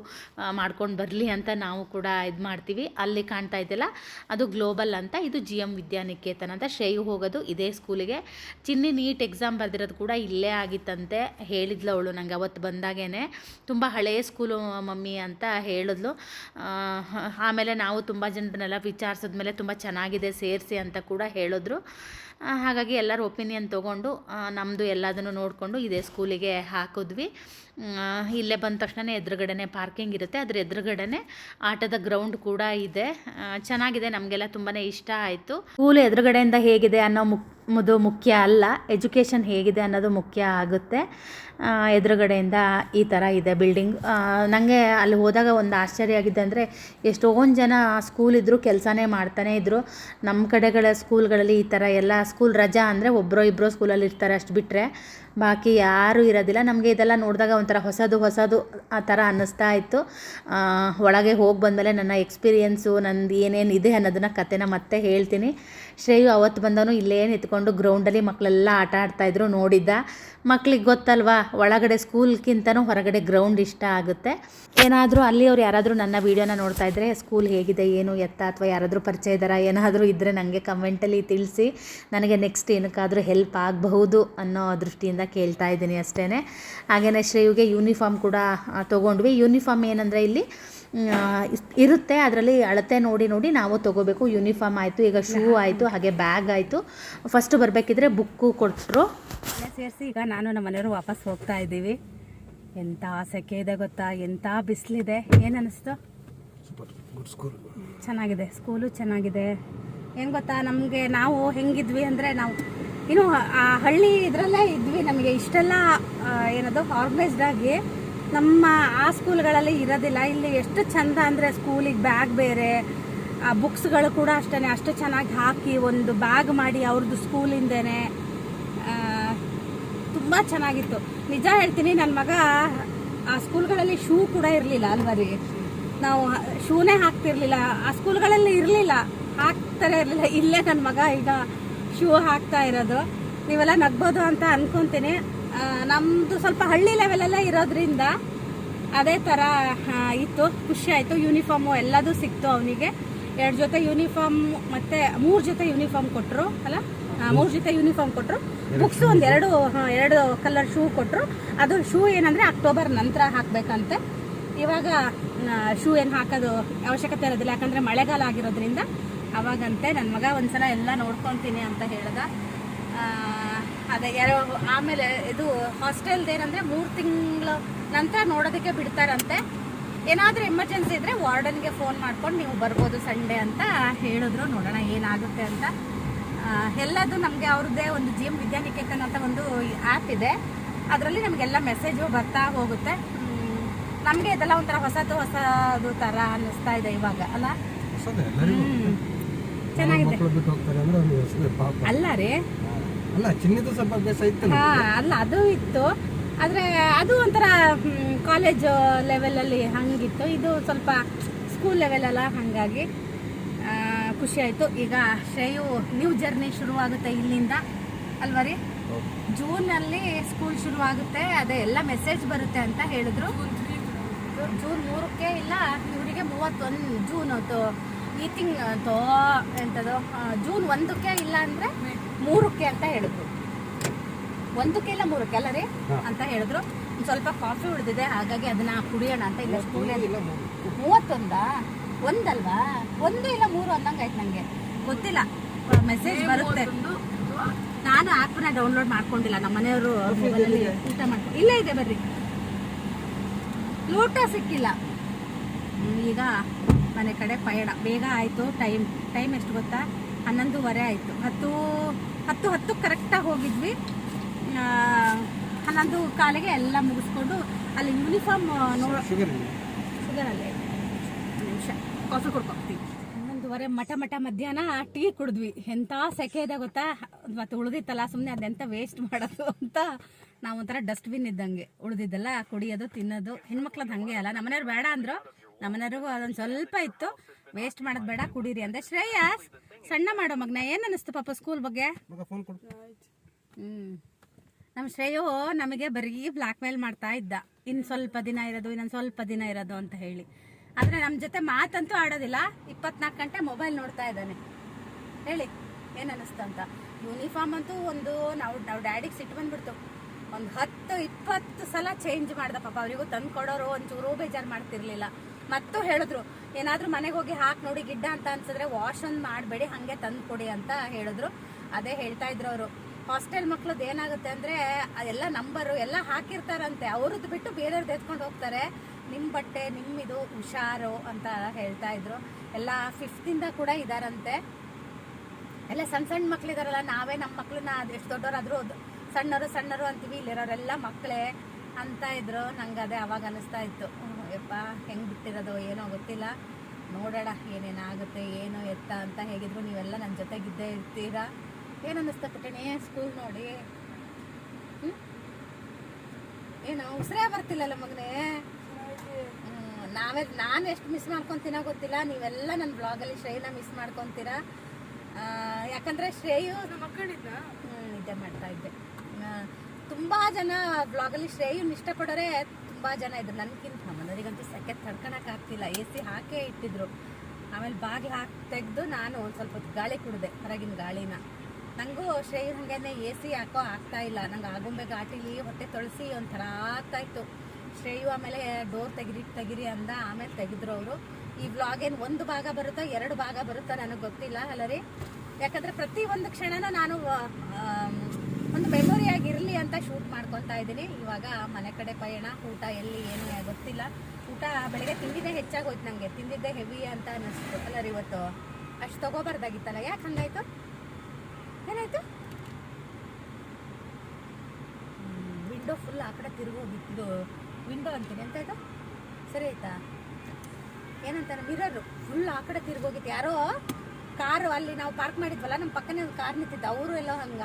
D: ಮಾಡ್ಕೊಂಡು ಬರಲಿ ಅಂತ ನಾವು ಕೂಡ ಇದು ಮಾಡ್ತೀವಿ. ಅಲ್ಲಿ ಕಾಣ್ತಾ ಇದೆಯಲ್ಲ, ಅದು ಗ್ಲೋಬಲ್ ಅಂತ, ಇದು ಜಿ ಎಂ ವಿದ್ಯಾನಿಕೇತನ್ ಅಂತ ಶ್ರೇಯು ಹೋಗೋದು ಇದೇ ಸ್ಕೂಲಿಗೆ. ಚಿನ್ನಿ ನೀಟ್ ಎಕ್ಸಾಮ್ ಬರೆದಿರೋದು ಕೂಡ ಇಲ್ಲೇ ಆಗಿತ್ತಂತೆ ಹೇಳಿದ್ಲು ಅವಳು ನನಗೆ ಅವತ್ತು ಬಂದಾಗೇ ತುಂಬ ಹಳೆಯ ಸ್ಕೂಲು ಮಮ್ಮಿ ಅಂತ ಹೇಳಿದ್ಲು. ಆಮೇಲೆ ನಾವು ತುಂಬ ಜನರನ್ನೆಲ್ಲ ವಿಚಾರಿಸಿದ್ಮೇಲೆ ತುಂಬ ಚೆನ್ನಾಗಿದೆ ಸೇರಿಸಿ ಅಂತ ಕೂಡ ಹೇಳಿದ್ರು. ಹಾಗಾಗಿ ಎಲ್ಲರ ಒಪಿನಿಯನ್ ತೊಗೊಂಡು ನಮ್ಮದು ಎಲ್ಲದನ್ನು ನೋಡಿಕೊಂಡು ಇದೇ ಸ್ಕೂಲಿಗೆ ಹಾಕಿದ್ವಿ. ಇಲ್ಲೇ ಬಂದ ತಕ್ಷಣ ಎದುರುಗಡೆನೆ ಪಾರ್ಕಿಂಗ್ ಇರುತ್ತೆ. ಅದ್ರ ಎದುರುಗಡೆನೆ ಆಟದ ಗ್ರೌಂಡ್ ಕೂಡ ಇದೆ. ಚೆನ್ನಾಗಿದೆ, ನಮಗೆಲ್ಲ ತುಂಬಾ ಇಷ್ಟ ಆಯಿತು. ಸ್ಕೂಲ್ ಎದುರುಗಡೆಯಿಂದ ಹೇಗಿದೆ ಅನ್ನೋ ಮುಕ್ ಮುದು ಮುಖ್ಯ ಅಲ್ಲ. ಎಜುಕೇಷನ್ ಹೇಗಿದೆ ಅನ್ನೋದು ಮುಖ್ಯ ಆಗುತ್ತೆ. ಎದುರುಗಡೆಯಿಂದ ಈ ಥರ ಇದೆ ಬಿಲ್ಡಿಂಗ್ ನನಗೆ ಅಲ್ಲಿ ಹೋದಾಗ ಒಂದು ಆಶ್ಚರ್ಯ ಆಗಿದೆ ಅಂದರೆ ಎಷ್ಟೊಂದು ಜನ ಸ್ಕೂಲ್ ಇದ್ದರೂ ಕೆಲಸನೇ ಮಾಡ್ತಾನೆ ಇದ್ದರು ನಮ್ಮ ಕಡೆಗಳ ಸ್ಕೂಲ್ಗಳಲ್ಲಿ ಈ ಥರ ಎಲ್ಲ ಸ್ಕೂಲ್ ರಜಾ ಅಂದರೆ ಒಬ್ಬರೋ ಇಬ್ಬರು ಸ್ಕೂಲಲ್ಲಿ ಇರ್ತಾರೆ ಅಷ್ಟು ಬಿಟ್ಟರೆ ಬಾಕಿ ಯಾರೂ ಇರೋದಿಲ್ಲ. ನಮಗೆ ಇದೆಲ್ಲ ನೋಡಿದಾಗ ಒಂಥರ ಹೊಸದು ಹೊಸದು ಆ ಥರ ಅನ್ನಿಸ್ತಾ ಇತ್ತು. ಒಳಗೆ ಹೋಗಿ ಬಂದಮೇಲೆ ನನ್ನ ಎಕ್ಸ್ಪೀರಿಯೆನ್ಸು ನಂದು ಏನೇನು ಇದೆ ಅನ್ನೋದನ್ನ ಕತೆನ ಮತ್ತೆ ಹೇಳ್ತೀನಿ. ಶ್ರೇಯು ಅವತ್ತು ಬಂದವನು ಇಲ್ಲೇ ನಿಂತ್ಕೊಂಡು ಗ್ರೌಂಡಲ್ಲಿ ಮಕ್ಕಳೆಲ್ಲ ಆಟ ಆಡ್ತಾಯಿದ್ರು ನೋಡಿದ್ದ. ಮಕ್ಳಿಗೆ ಗೊತ್ತಲ್ವಾ, ಒಳಗಡೆ ಸ್ಕೂಲ್ಗಿಂತನೂ ಹೊರಗಡೆ ಗ್ರೌಂಡ್ ಇಷ್ಟ ಆಗುತ್ತೆ. ಏನಾದರೂ ಅಲ್ಲಿ ಅವ್ರು ಯಾರಾದರೂ ನನ್ನ ವೀಡಿಯೋನ ನೋಡ್ತಾ ಇದ್ದರೆ ಸ್ಕೂಲ್ ಹೇಗಿದೆ, ಏನು ಎತ್ತ ಅಥವಾ ಯಾರಾದರೂ ಪರಿಚಯ ಇದ್ದಾರಾ, ಏನಾದರೂ ಇದ್ದರೆ ನನಗೆ ಕಮೆಂಟಲ್ಲಿ ತಿಳಿಸಿ. ನನಗೆ ನೆಕ್ಸ್ಟ್ ಏನಕ್ಕಾದರೂ ಹೆಲ್ಪ್ ಆಗಬಹುದು ಅನ್ನೋ ದೃಷ್ಟಿಯಿಂದ ಕೇಳ್ತಾ ಇದ್ದೀನಿ ಅಷ್ಟೇ ಹಾಗೆಯೇ ಶ್ರೇಯುಗೆ ಯೂನಿಫಾರ್ಮ್ ಕೂಡ ತೊಗೊಂಡ್ವಿ. ಯೂನಿಫಾರ್ಮ್ ಏನಂದರೆ ಇಲ್ಲಿ ಇರುತ್ತೆ. ಅದರಲ್ಲಿ ಅಳತೆ ನೋಡಿ ನೋಡಿ ನಾವು ತೊಗೋಬೇಕು. ಯೂನಿಫಾರ್ಮ್ ಆಯಿತು ಈಗ ಶೂ ಆಯಿತು ಹಾಗೆ ಬ್ಯಾಗ್ ಆಯಿತು. ಫಸ್ಟ್ ಬರಬೇಕಿದ್ರೆ ಬುಕ್ಕು ಕೊಟ್ಟರು
A: ಸೇರಿಸಿ ಈಗ ನಾನು ನಮ್ಮ ಮನೆಯವರು ವಾಪಸ್ ಹೋಗ್ತಾ ಇದ್ದೀವಿ. ಎಂಥ ಸೆಕೆ ಇದೆ ಗೊತ್ತಾ? ಎಂಥ ಬಿಸಿಲಿದೆ? ಏನು ಅನ್ನಿಸ್ತು
B: ಸೂಪರ್. Good school.
A: ಚೆನ್ನಾಗಿದೆ. ಸ್ಕೂಲು ಚೆನ್ನಾಗಿದೆ. ಏನು ಗೊತ್ತಾ? ನಮಗೆ ನಾವು ಹೆಂಗಿದ್ವಿ ಅಂದರೆ ನಾವು ಇನ್ನು ಆ ಹಳ್ಳಿ ಇದರಲ್ಲೇ ಇದ್ವಿ ನಮಗೆ. ಇಷ್ಟೆಲ್ಲ ಏನದು ಆರ್ಗನೈಸ್ಡ್ ಆಗಿ ನಮ್ಮ ಆ ಸ್ಕೂಲ್ಗಳಲ್ಲಿ ಇರೋದಿಲ್ಲ. ಇಲ್ಲಿ ಎಷ್ಟು ಚಂದ ಅಂದರೆ ಸ್ಕೂಲಿಗೆ ಬ್ಯಾಗ್ ಬೇರೆ, ಆ ಬುಕ್ಸ್ಗಳು ಕೂಡ ಅಷ್ಟೇ ಅಷ್ಟು ಚೆನ್ನಾಗಿ ಹಾಕಿ ಒಂದು ಬ್ಯಾಗ್ ಮಾಡಿ ಅವ್ರದ್ದು ಸ್ಕೂಲಿಂದೇ ತುಂಬ ಚೆನ್ನಾಗಿತ್ತು. ನಿಜ ಹೇಳ್ತೀನಿ ನನ್ನ ಮಗ ಆ ಸ್ಕೂಲ್ಗಳಲ್ಲಿ ಶೂ ಕೂಡ ಇರಲಿಲ್ಲ ಅಲ್ವಾ ರೀ? ನಾವು ಶೂನೇ ಹಾಕ್ತಿರ್ಲಿಲ್ಲ. ಆ ಸ್ಕೂಲ್ಗಳಲ್ಲಿ ಇರಲಿಲ್ಲ. ಹಾಕ್ತಾರೆ ಇರಲಿಲ್ಲ. ಇಲ್ಲೇ ನನ್ನ ಮಗ ಈಗ ಶೂ ಹಾಕ್ತಾ ಇರೋದು. ನೀವೆಲ್ಲ ನಗ್ಬೋದು ಅಂತ ಅನ್ಕೊಂತೀನಿ. ಆ, ನಮ್ದು ಸ್ವಲ್ಪ ಹಳ್ಳಿ ಲೆವೆಲೆಲ್ಲ ಇರೋದ್ರಿಂದ ಅದೇ ಥರ ಇತ್ತು ಖುಷಿ ಆಯಿತು. ಯೂನಿಫಾರ್ಮು ಎಲ್ಲದು ಸಿಕ್ತು ಅವನಿಗೆ. ಎರಡು ಜೊತೆ ಯೂನಿಫಾರ್ಮ್ ಮತ್ತೆ ಮೂರು ಜೊತೆ ಯೂನಿಫಾರ್ಮ್ ಕೊಟ್ಟರು ಅಲ್ಲ? ಮೂರು ಜೊತೆ ಯೂನಿಫಾರ್ಮ್ ಕೊಟ್ಟರು ಬುಕ್ಸ್ ಒಂದು ಎರಡು ಎರಡು ಕಲರ್ ಶೂ ಕೊಟ್ಟರು ಅದು ಶೂ ಏನಂದರೆ ಅಕ್ಟೋಬರ್ ನಂತರ ಹಾಕಬೇಕಂತೆ. ಇವಾಗ ಶೂ ಏನು ಹಾಕೋದು ಅವಶ್ಯಕತೆ ಇರೋದಿಲ್ಲ. ಯಾಕಂದರೆ ಮಳೆಗಾಲ ಆಗಿರೋದ್ರಿಂದ ಅವಾಗಂತೆ ನನ್ನ ಮಗ ಒಂದ್ಸಲ ಎಲ್ಲ ನೋಡ್ಕೊತೀನಿ ಅಂತ ಹೇಳ್ದ. ಅದೇ ಯಾರೋ ಆಮೇಲೆ ಇದು ಹಾಸ್ಟೆಲ್ದು ಏನಂದ್ರೆ ಮೂರು ತಿಂಗಳ ನಂತರ ನೋಡೋದಕ್ಕೆ ಬಿಡ್ತಾರಂತೆ. ಏನಾದರೂ ಎಮರ್ಜೆನ್ಸಿ ಇದ್ದರೆ ವಾರ್ಡನ್ಗೆ ಫೋನ್ ಮಾಡ್ಕೊಂಡು ನೀವು ಬರ್ಬೋದು ಸಂಡೇ ಅಂತ ಹೇಳಿದ್ರು. ನೋಡೋಣ ಏನಾಗುತ್ತೆ ಅಂತ. ಎಲ್ಲದು ನಮಗೆ ಅವ್ರದ್ದೇ ಒಂದು ಜಿ ಎಂ ವಿದ್ಯಾನಿಕೇತನ್ ಅಂತ ಒಂದು ಆ್ಯಪ್ ಇದೆ. ಅದರಲ್ಲಿ ನಮಗೆಲ್ಲ ಮೆಸೇಜು ಬರ್ತಾ ಹೋಗುತ್ತೆ. ನಮಗೆ ಇದೆಲ್ಲ ಒಂಥರ ಹೊಸದು ಹೊಸದು ಥರ ಅನ್ನಿಸ್ತಾ ಇದೆ ಇವಾಗ ಅಲ್ಲ. ಚೆನ್ನಾಗಿದೆ. ಅಲ್ಲ ರೀ.
B: ಅಲ್ಲ ಚಿನ್ನದ ಸ್ವಲ್ಪ ಅಭ್ಯಾಸ ಇತ್ತು
A: ಹಾ ಅಲ್ಲ ಅದು ಇತ್ತು. ಆದರೆ ಅದು ಒಂಥರ ಕಾಲೇಜ್ ಲೆವೆಲಲ್ಲಿ ಹಂಗಿತ್ತು. ಇದು ಸ್ವಲ್ಪ ಸ್ಕೂಲ್ ಲೆವೆಲಲ್ಲ ಹಾಗಾಗಿ ಖುಷಿ ಆಯಿತು. ಈಗ ಶ್ರೇಯು ನ್ಯೂ ಜರ್ನಿ ಶುರುವಾಗುತ್ತೆ ಇಲ್ಲಿಂದ. ಅಲ್ವಾ ರೀ? ಅಲ್ಲಿ ಸ್ಕೂಲ್ ಶುರುವಾಗುತ್ತೆ. ಅದೇ ಎಲ್ಲ ಮೆಸೇಜ್ ಬರುತ್ತೆ ಅಂತ ಹೇಳಿದ್ರು. ಜೂನ್ ಮೂರಕ್ಕೆ ಇಲ್ಲ ಇವರಿಗೆ ಮೂವತ್ತೊಂದು ಜೂನ್ ಅದು ಈ ತಿಂಗ್ ತೋ ಎಂಥದ್ದು ಜೂನ್ ಒಂದಕ್ಕೆ ಇಲ್ಲ ಅಂದ್ರೆ ಮೂರಕ್ಕೆ ಅಂತ ಹೇಳಿದ್ರು. ಒಂದಕ್ಕೆ ಇಲ್ಲ ಮೂರಕ್ಕೆ ಅಲ್ಲ ರೀ? ಅಂತ ಹೇಳಿದ್ರು. ಸ್ವಲ್ಪ ಕಾಫಿ ಉಳಿದಿದೆ ಹಾಗಾಗಿ ಅದನ್ನ ಕುಡಿಯೋಣ ಅಂತ ಇಲ್ಲ ಸ್ಕೂಲಲ್ಲಿ ಮೂವತ್ತೊಂದ? ಒಂದಲ್ವಾ? ಒಂದು ಇಲ್ಲ ಮೂರು ಅಂದಂಗೆ ಆಯ್ತು ನನಗೆ ಗೊತ್ತಿಲ್ಲ. ಮೆಸೇಜ್ ಬರುತ್ತೆ. ನಾನು ಆ್ಯಪ್ನ ಡೌನ್ಲೋಡ್ ಮಾಡ್ಕೊಂಡಿಲ್ಲ. ನಮ್ಮ ಮನೆಯವರು ಮೊಬೈಲಲ್ಲಿ ಊಟ ಮಾಡ್ಕೊಂಡು ಇಲ್ಲೇ ಇದೆ ಬರ್ರಿ. ಲೋಟ ಸಿಕ್ಕಿಲ್ಲ. ಈಗ ಮನೆ ಕಡೆ ಪಯಣ. ಬೇಗ ಆಯಿತು ಟೈಮ್ ಟೈಮ್ ಎಷ್ಟು ಗೊತ್ತಾ? ಹನ್ನೊಂದುವರೆ ಆಯಿತು. ಹತ್ತು ಹತ್ತು ಹತ್ತು ಕರೆಕ್ಟಾಗಿ ಹೋಗಿದ್ವಿ. ಹನ್ನೊಂದು ಕಾಲಿಗೆ ಎಲ್ಲ ಮುಗಿಸ್ಕೊಂಡು ಅಲ್ಲಿ ಯೂನಿಫಾರ್ಮ್ ನೋ
B: ಶುಗರ್ ಇಲ್ಲ
A: ಶುಗರಲ್ಲಿ ನಿಮಿಷ. ಕಾಫಿ ಕೊಡ್ಕೊಡ್ತೀವಿ ಹನ್ನೊಂದುವರೆ ಮಠ ಮಠ ಮಧ್ಯಾಹ್ನ ಟೀ ಕುಡಿದ್ವಿ. ಎಂಥ ಸೆಕೆ ಇದೆ ಗೊತ್ತಾ? ಮತ್ತು ಉಳಿದಿತ್ತಲ್ಲ ಸುಮ್ಮನೆ ಅದೆಂತ ವೇಸ್ಟ್ ಮಾಡೋದು ಅಂತ ನಾವೊಂಥರ ಡಸ್ಟ್ಬಿನ್ ಇದ್ದಂಗೆ. ಉಳಿದಿದ್ದೆಲ್ಲ ಕುಡಿಯೋದು ತಿನ್ನೋದು. ಹೆಣ್ಮಕ್ಳದ್ದು ಹಂಗೆ ಅಲ್ಲ. ನಮ್ಮನೆಯವ್ರು ಬೇಡ ಅಂದರು. ನಮ್ಮನೆಯವ್ರಿಗೂ ಅದೊಂದು ಸ್ವಲ್ಪ ಇತ್ತು. ವೇಸ್ಟ್ ಮಾಡೋದು ಬೇಡ ಕುಡೀರಿ ಅಂದೆ. ಶ್ರೇಯಸ್ ಸಣ್ಣ ಮಾಡೋ ಮಗನ ಏನು ಅನ್ನಿಸ್ತು ಪಾಪ ಸ್ಕೂಲ್ ಬಗ್ಗೆ? ಹ್ಮ್. ನಮ್ಮ ಶ್ರೇಯು ನಮಗೆ ಬರೀ ಬ್ಲ್ಯಾಕ್ ಮೇಲ್ ಮಾಡ್ತಾ ಇದ್ದ. ಇನ್ನು ಸ್ವಲ್ಪ ದಿನ ಇರೋದು ಇನ್ನೊಂದು ಸ್ವಲ್ಪ ದಿನ ಇರೋದು ಅಂತ ಹೇಳಿ. ಆದರೆ ನಮ್ಮ ಜೊತೆ ಮಾತಂತೂ ಆಡೋದಿಲ್ಲ. ಇಪ್ಪತ್ನಾಲ್ಕು ಗಂಟೆ ಮೊಬೈಲ್ ನೋಡ್ತಾ ಇದ್ದಾನೆ. ಹೇಳಿ ಏನು ಅನ್ನಿಸ್ತು ಅಂತ. ಯೂನಿಫಾರ್ಮ್ ಅಂತೂ ಒಂದು ನಾವು ನಾವು ಡ್ಯಾಡಿಗೆ ಸಿಟ್ಟು ಬಂದ್ಬಿಡ್ತು. ಒಂದು ಹತ್ತು ಇಪ್ಪತ್ತು ಸಲ ಚೇಂಜ್ ಮಾಡ್ದೆ ಪಾಪ. ಅವರಿಗೂ ತಂದು ಕೊಡೋರು ಒಂಚೂರು ಬೇಜಾರು ಮಾಡ್ತಿರ್ಲಿಲ್ಲ. ಮತ್ತು ಹೇಳಿದ್ರು, ಏನಾದರೂ ಮನೆಗೆ ಹೋಗಿ ಹಾಕಿ ನೋಡಿ ಗಿಡ್ಡ ಅಂತ ಅನ್ಸಿದ್ರೆ ವಾಶ್ ಒಂದು ಮಾಡಬೇಡಿ, ಹಾಗೆ ತಂದು ಕೊಡಿ ಅಂತ ಹೇಳಿದ್ರು. ಅದೇ ಹೇಳ್ತಾ ಇದ್ರು ಅವರು. ಹಾಸ್ಟೆಲ್ ಮಕ್ಳದ್ದು ಏನಾಗುತ್ತೆ ಅಂದರೆ, ಎಲ್ಲ ನಂಬರು ಎಲ್ಲ ಹಾಕಿರ್ತಾರಂತೆ. ಅವ್ರದ್ದು ಬಿಟ್ಟು ಬೇರೆಯವ್ರದ್ದು ಎತ್ಕೊಂಡು ಹೋಗ್ತಾರೆ. ನಿಮ್ಮ ಬಟ್ಟೆ, ನಿಮ್ಮಿದು ಹುಷಾರು ಅಂತ ಹೇಳ್ತಾ ಇದ್ರು. ಎಲ್ಲ ಫಿಫ್ತಿಂದ ಕೂಡ ಇದಾರಂತೆ. ಎಲ್ಲ ಸಣ್ಣ ಸಣ್ಣ ಮಕ್ಳಿದಾರಲ್ಲ, ನಾವೇ ನಮ್ಮ ಮಕ್ಳನ್ನ ಎಷ್ಟು ದೊಡ್ಡವರಾದರೂ ಸಣ್ಣರು ಸಣ್ಣರು ಅಂತೀವಿ, ಇಲ್ಲಿರೋರೆಲ್ಲ ಮಕ್ಕಳೇ ಅಂತ ಇದ್ರು ನಂಗೆ ಅದೇ ಅವಾಗ ಅನಿಸ್ತಾ ಇತ್ತು. ಯಪ್ಪ ಹೆಂಗೆ ಬಿಟ್ಟಿರೋದು ಏನೋ ಗೊತ್ತಿಲ್ಲ. ನೋಡೋಣ ಏನೇನಾಗುತ್ತೆ ಏನೋ ಎತ್ತ ಅಂತ ಹೇಗಿದ್ರು ನೀವೆಲ್ಲ ನನ್ನ ಜೊತೆಗಿದ್ದೇ ಇರ್ತೀರಾ? ಏನು ಅನ್ನಿಸ್ತಾ ಪುಟ್ಟಣಿ ಸ್ಕೂಲ್ ನೋಡಿ? ಏನೋ ಏನು ಉಸಿರೇ ಬರ್ತಿಲ್ಲಲ್ಲ ಮಗನೇ? ನಾವೇ ನಾನು ಎಷ್ಟು ಮಿಸ್ ಮಾಡ್ಕೊತೀನೋ ಗೊತ್ತಿಲ್ಲ. ನೀವೆಲ್ಲ ನನ್ನ ಬ್ಲಾಗಲ್ಲಿ ಶ್ರೇಯನ ಮಿಸ್ ಮಾಡ್ಕೊತೀರಾ? ಯಾಕಂದ್ರೆ ಶ್ರೇಯು ಹ್ಮ್, ಇದೆ ಮಾಡ್ತಾ ಇದ್ದೆ. ತುಂಬಾ ಜನ ಬ್ಲಾಗಲ್ಲಿ ಶ್ರೇಯನ್ ಇಷ್ಟಪಡೋರೆ ತುಂಬಾ ಜನ ಇದ್ರು. ನನ್ಗಿಂತ ನನಗಂತೂ ಸೆಕೆ ತಡ್ಕೊಳಕ್ ಆಗ್ತಿಲ್ಲ. ಎ ಸಿ ಹಾಕೇ ಇಟ್ಟಿದ್ರು. ಆಮೇಲೆ ಬಾಗಿಲು ಹಾಕಿ ತೆಗೆದು ನಾನು ಒಂದು ಸ್ವಲ್ಪ ಗಾಳಿ ಕುಡಿದೆ, ಹೊರಗಿನ ಗಾಳಿನ. ನನಗೂ ಶ್ರೇಯ್ ಹಂಗೇನೆ ಎ ಸಿ ಹಾಕೋ ಆಗ್ತಾ ಇಲ್ಲ. ನಂಗೆ ಆಗುಂಬೆ ಘಾಟಿಲಿ ಹೊಟ್ಟೆ ತೊಳಸಿ ಒಂಥರ ಆಗ್ತಾ ಇತ್ತು ಶ್ರೇಯು ಆಮೇಲೆ ಡೋರ್ ತೆಗಿರಿ ತೆಗಿರಿ ಅಂದ. ಆಮೇಲೆ ತೆಗೆದ್ರು ಅವರು. ಈ ವ್ಲಾಗ್ ಏನು ಒಂದು ಭಾಗ ಬರುತ್ತಾ ಎರಡು ಭಾಗ ಬರುತ್ತಾ ನನಗೆ ಗೊತ್ತಿಲ್ಲ ಅಲ್ಲ ರೀ ಯಾಕಂದ್ರೆ ಪ್ರತಿ ಒಂದು ಕ್ಷಣನೂ ನಾನು ಒಂದು ಮೆಮೊರಿ ಆಗಿರಲಿ ಅಂತ ಶೂಟ್ ಮಾಡ್ಕೊತಾ ಇದ್ದೀನಿ. ಇವಾಗ ಮನೆ ಕಡೆ ಪಯಣ, ಊಟ ಎಲ್ಲಿ, ಏನು ಗೊತ್ತಿಲ್ಲ ಊಟ ಬೆಳಗ್ಗೆ ತಿಂದಿದ್ದೇ ಹೆಚ್ಚಾಗೋಯ್ತು ನನಗೆ ತಿಂದಿದ್ದೇ ಹೆವಿ ಅಂತ ಅನ್ನಿಸ್ತು ಅಲ್ಲ ರೀ ಇವತ್ತು ಅಷ್ಟು ತಗೋಬಾರ್ದಾಗಿತ್ತಲ್ಲ? ಯಾಕೆ ಹಂಗಾಯ್ತು? ಏನಾಯ್ತು? ವಿಂಡೋ ಫುಲ್ ಆ ಕಡೆ ತಿರುಗೋಗಿತ್ತು ವಿಂಡೋ ಅಂತೀನಿ. ಎಂತ ಇದು? ಸರಿ ಆಯ್ತಾ? ಏನಂತಾರೆ ಮಿರರ್ ಫುಲ್ ಆ ಕಡೆ ತಿರುಗೋಗಿತ್ತು ಯಾರೋ ಕಾರು ಅಲ್ಲಿ ನಾವು ಪಾರ್ಕ್ ಮಾಡಿದ್ವಲ್ಲ ನಮ್ಮ ಪಕ್ಕನೇ ಒಂದು ಕಾರ್ ನಿಂತಿದ್ದ ಅವರು ಎಲ್ಲ ಹಂಗ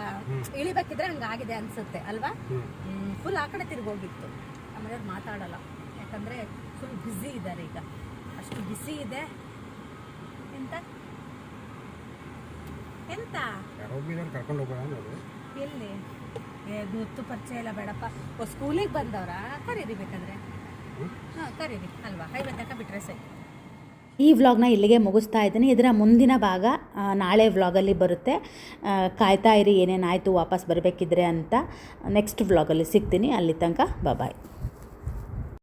A: ಇಳಿಬೇಕಿದ್ರೆ ಹಂಗಾಗಿದೆ ಅನ್ಸುತ್ತೆ ಅಲ್ವಾ? ಫುಲ್ ಆ ಕಡೆ ತಿರುಗೋಗಿತ್ತು ಆಮೇಲೆ ಅವ್ರು ಮಾತಾಡಲ್ಲ. ಯಾಕಂದ್ರೆ ಫುಲ್ ಬ್ಯುಸಿ ಇದ್ದಾರೆ ಈಗ. ಅಷ್ಟು ಬಿಸಿ ಇದೆ. ಎಂತ? ಎಂತ?
B: ಕರ್ಕೊಂಡು
A: ಎಲ್ಲಿ? ಏ ಗೊತ್ತು ಪರಿಚಯ ಇಲ್ಲ ಬೇಡಪ್ಪ. ಸ್ಕೂಲಿಗೆ ಬಂದವ್ರಾ? ಕರೀರಿ ಬೇಕಾದ್ರೆ. ಹಾಂ ಕರೀರಿ. ಅಲ್ವಾ? ಐವತ್ತು ತನಕ ಬಿಟ್ರೆ ಸರಿ.
D: ಈ ವ್ಲಾಗ್ನ ಇಲ್ಲಿಗೆ ಮುಗಿಸ್ತಾ ಇದ್ದೀನಿ. ಇದರ ಮುಂದಿನ ಭಾಗ ನಾಳೆ ವ್ಲಾಗಲ್ಲಿ ಬರುತ್ತೆ. ಕಾಯ್ತಾ ಇರಿ, ಏನೇನಾಯಿತು, ವಾಪಸ್ ಬರಬೇಕಿದ್ರೆ ಅಂತ. ನೆಕ್ಸ್ಟ್ ವ್ಲಾಗಲ್ಲಿ ಸಿಗ್ತೀನಿ. ಅಲ್ಲಿ ತನಕ ಬಾಯ್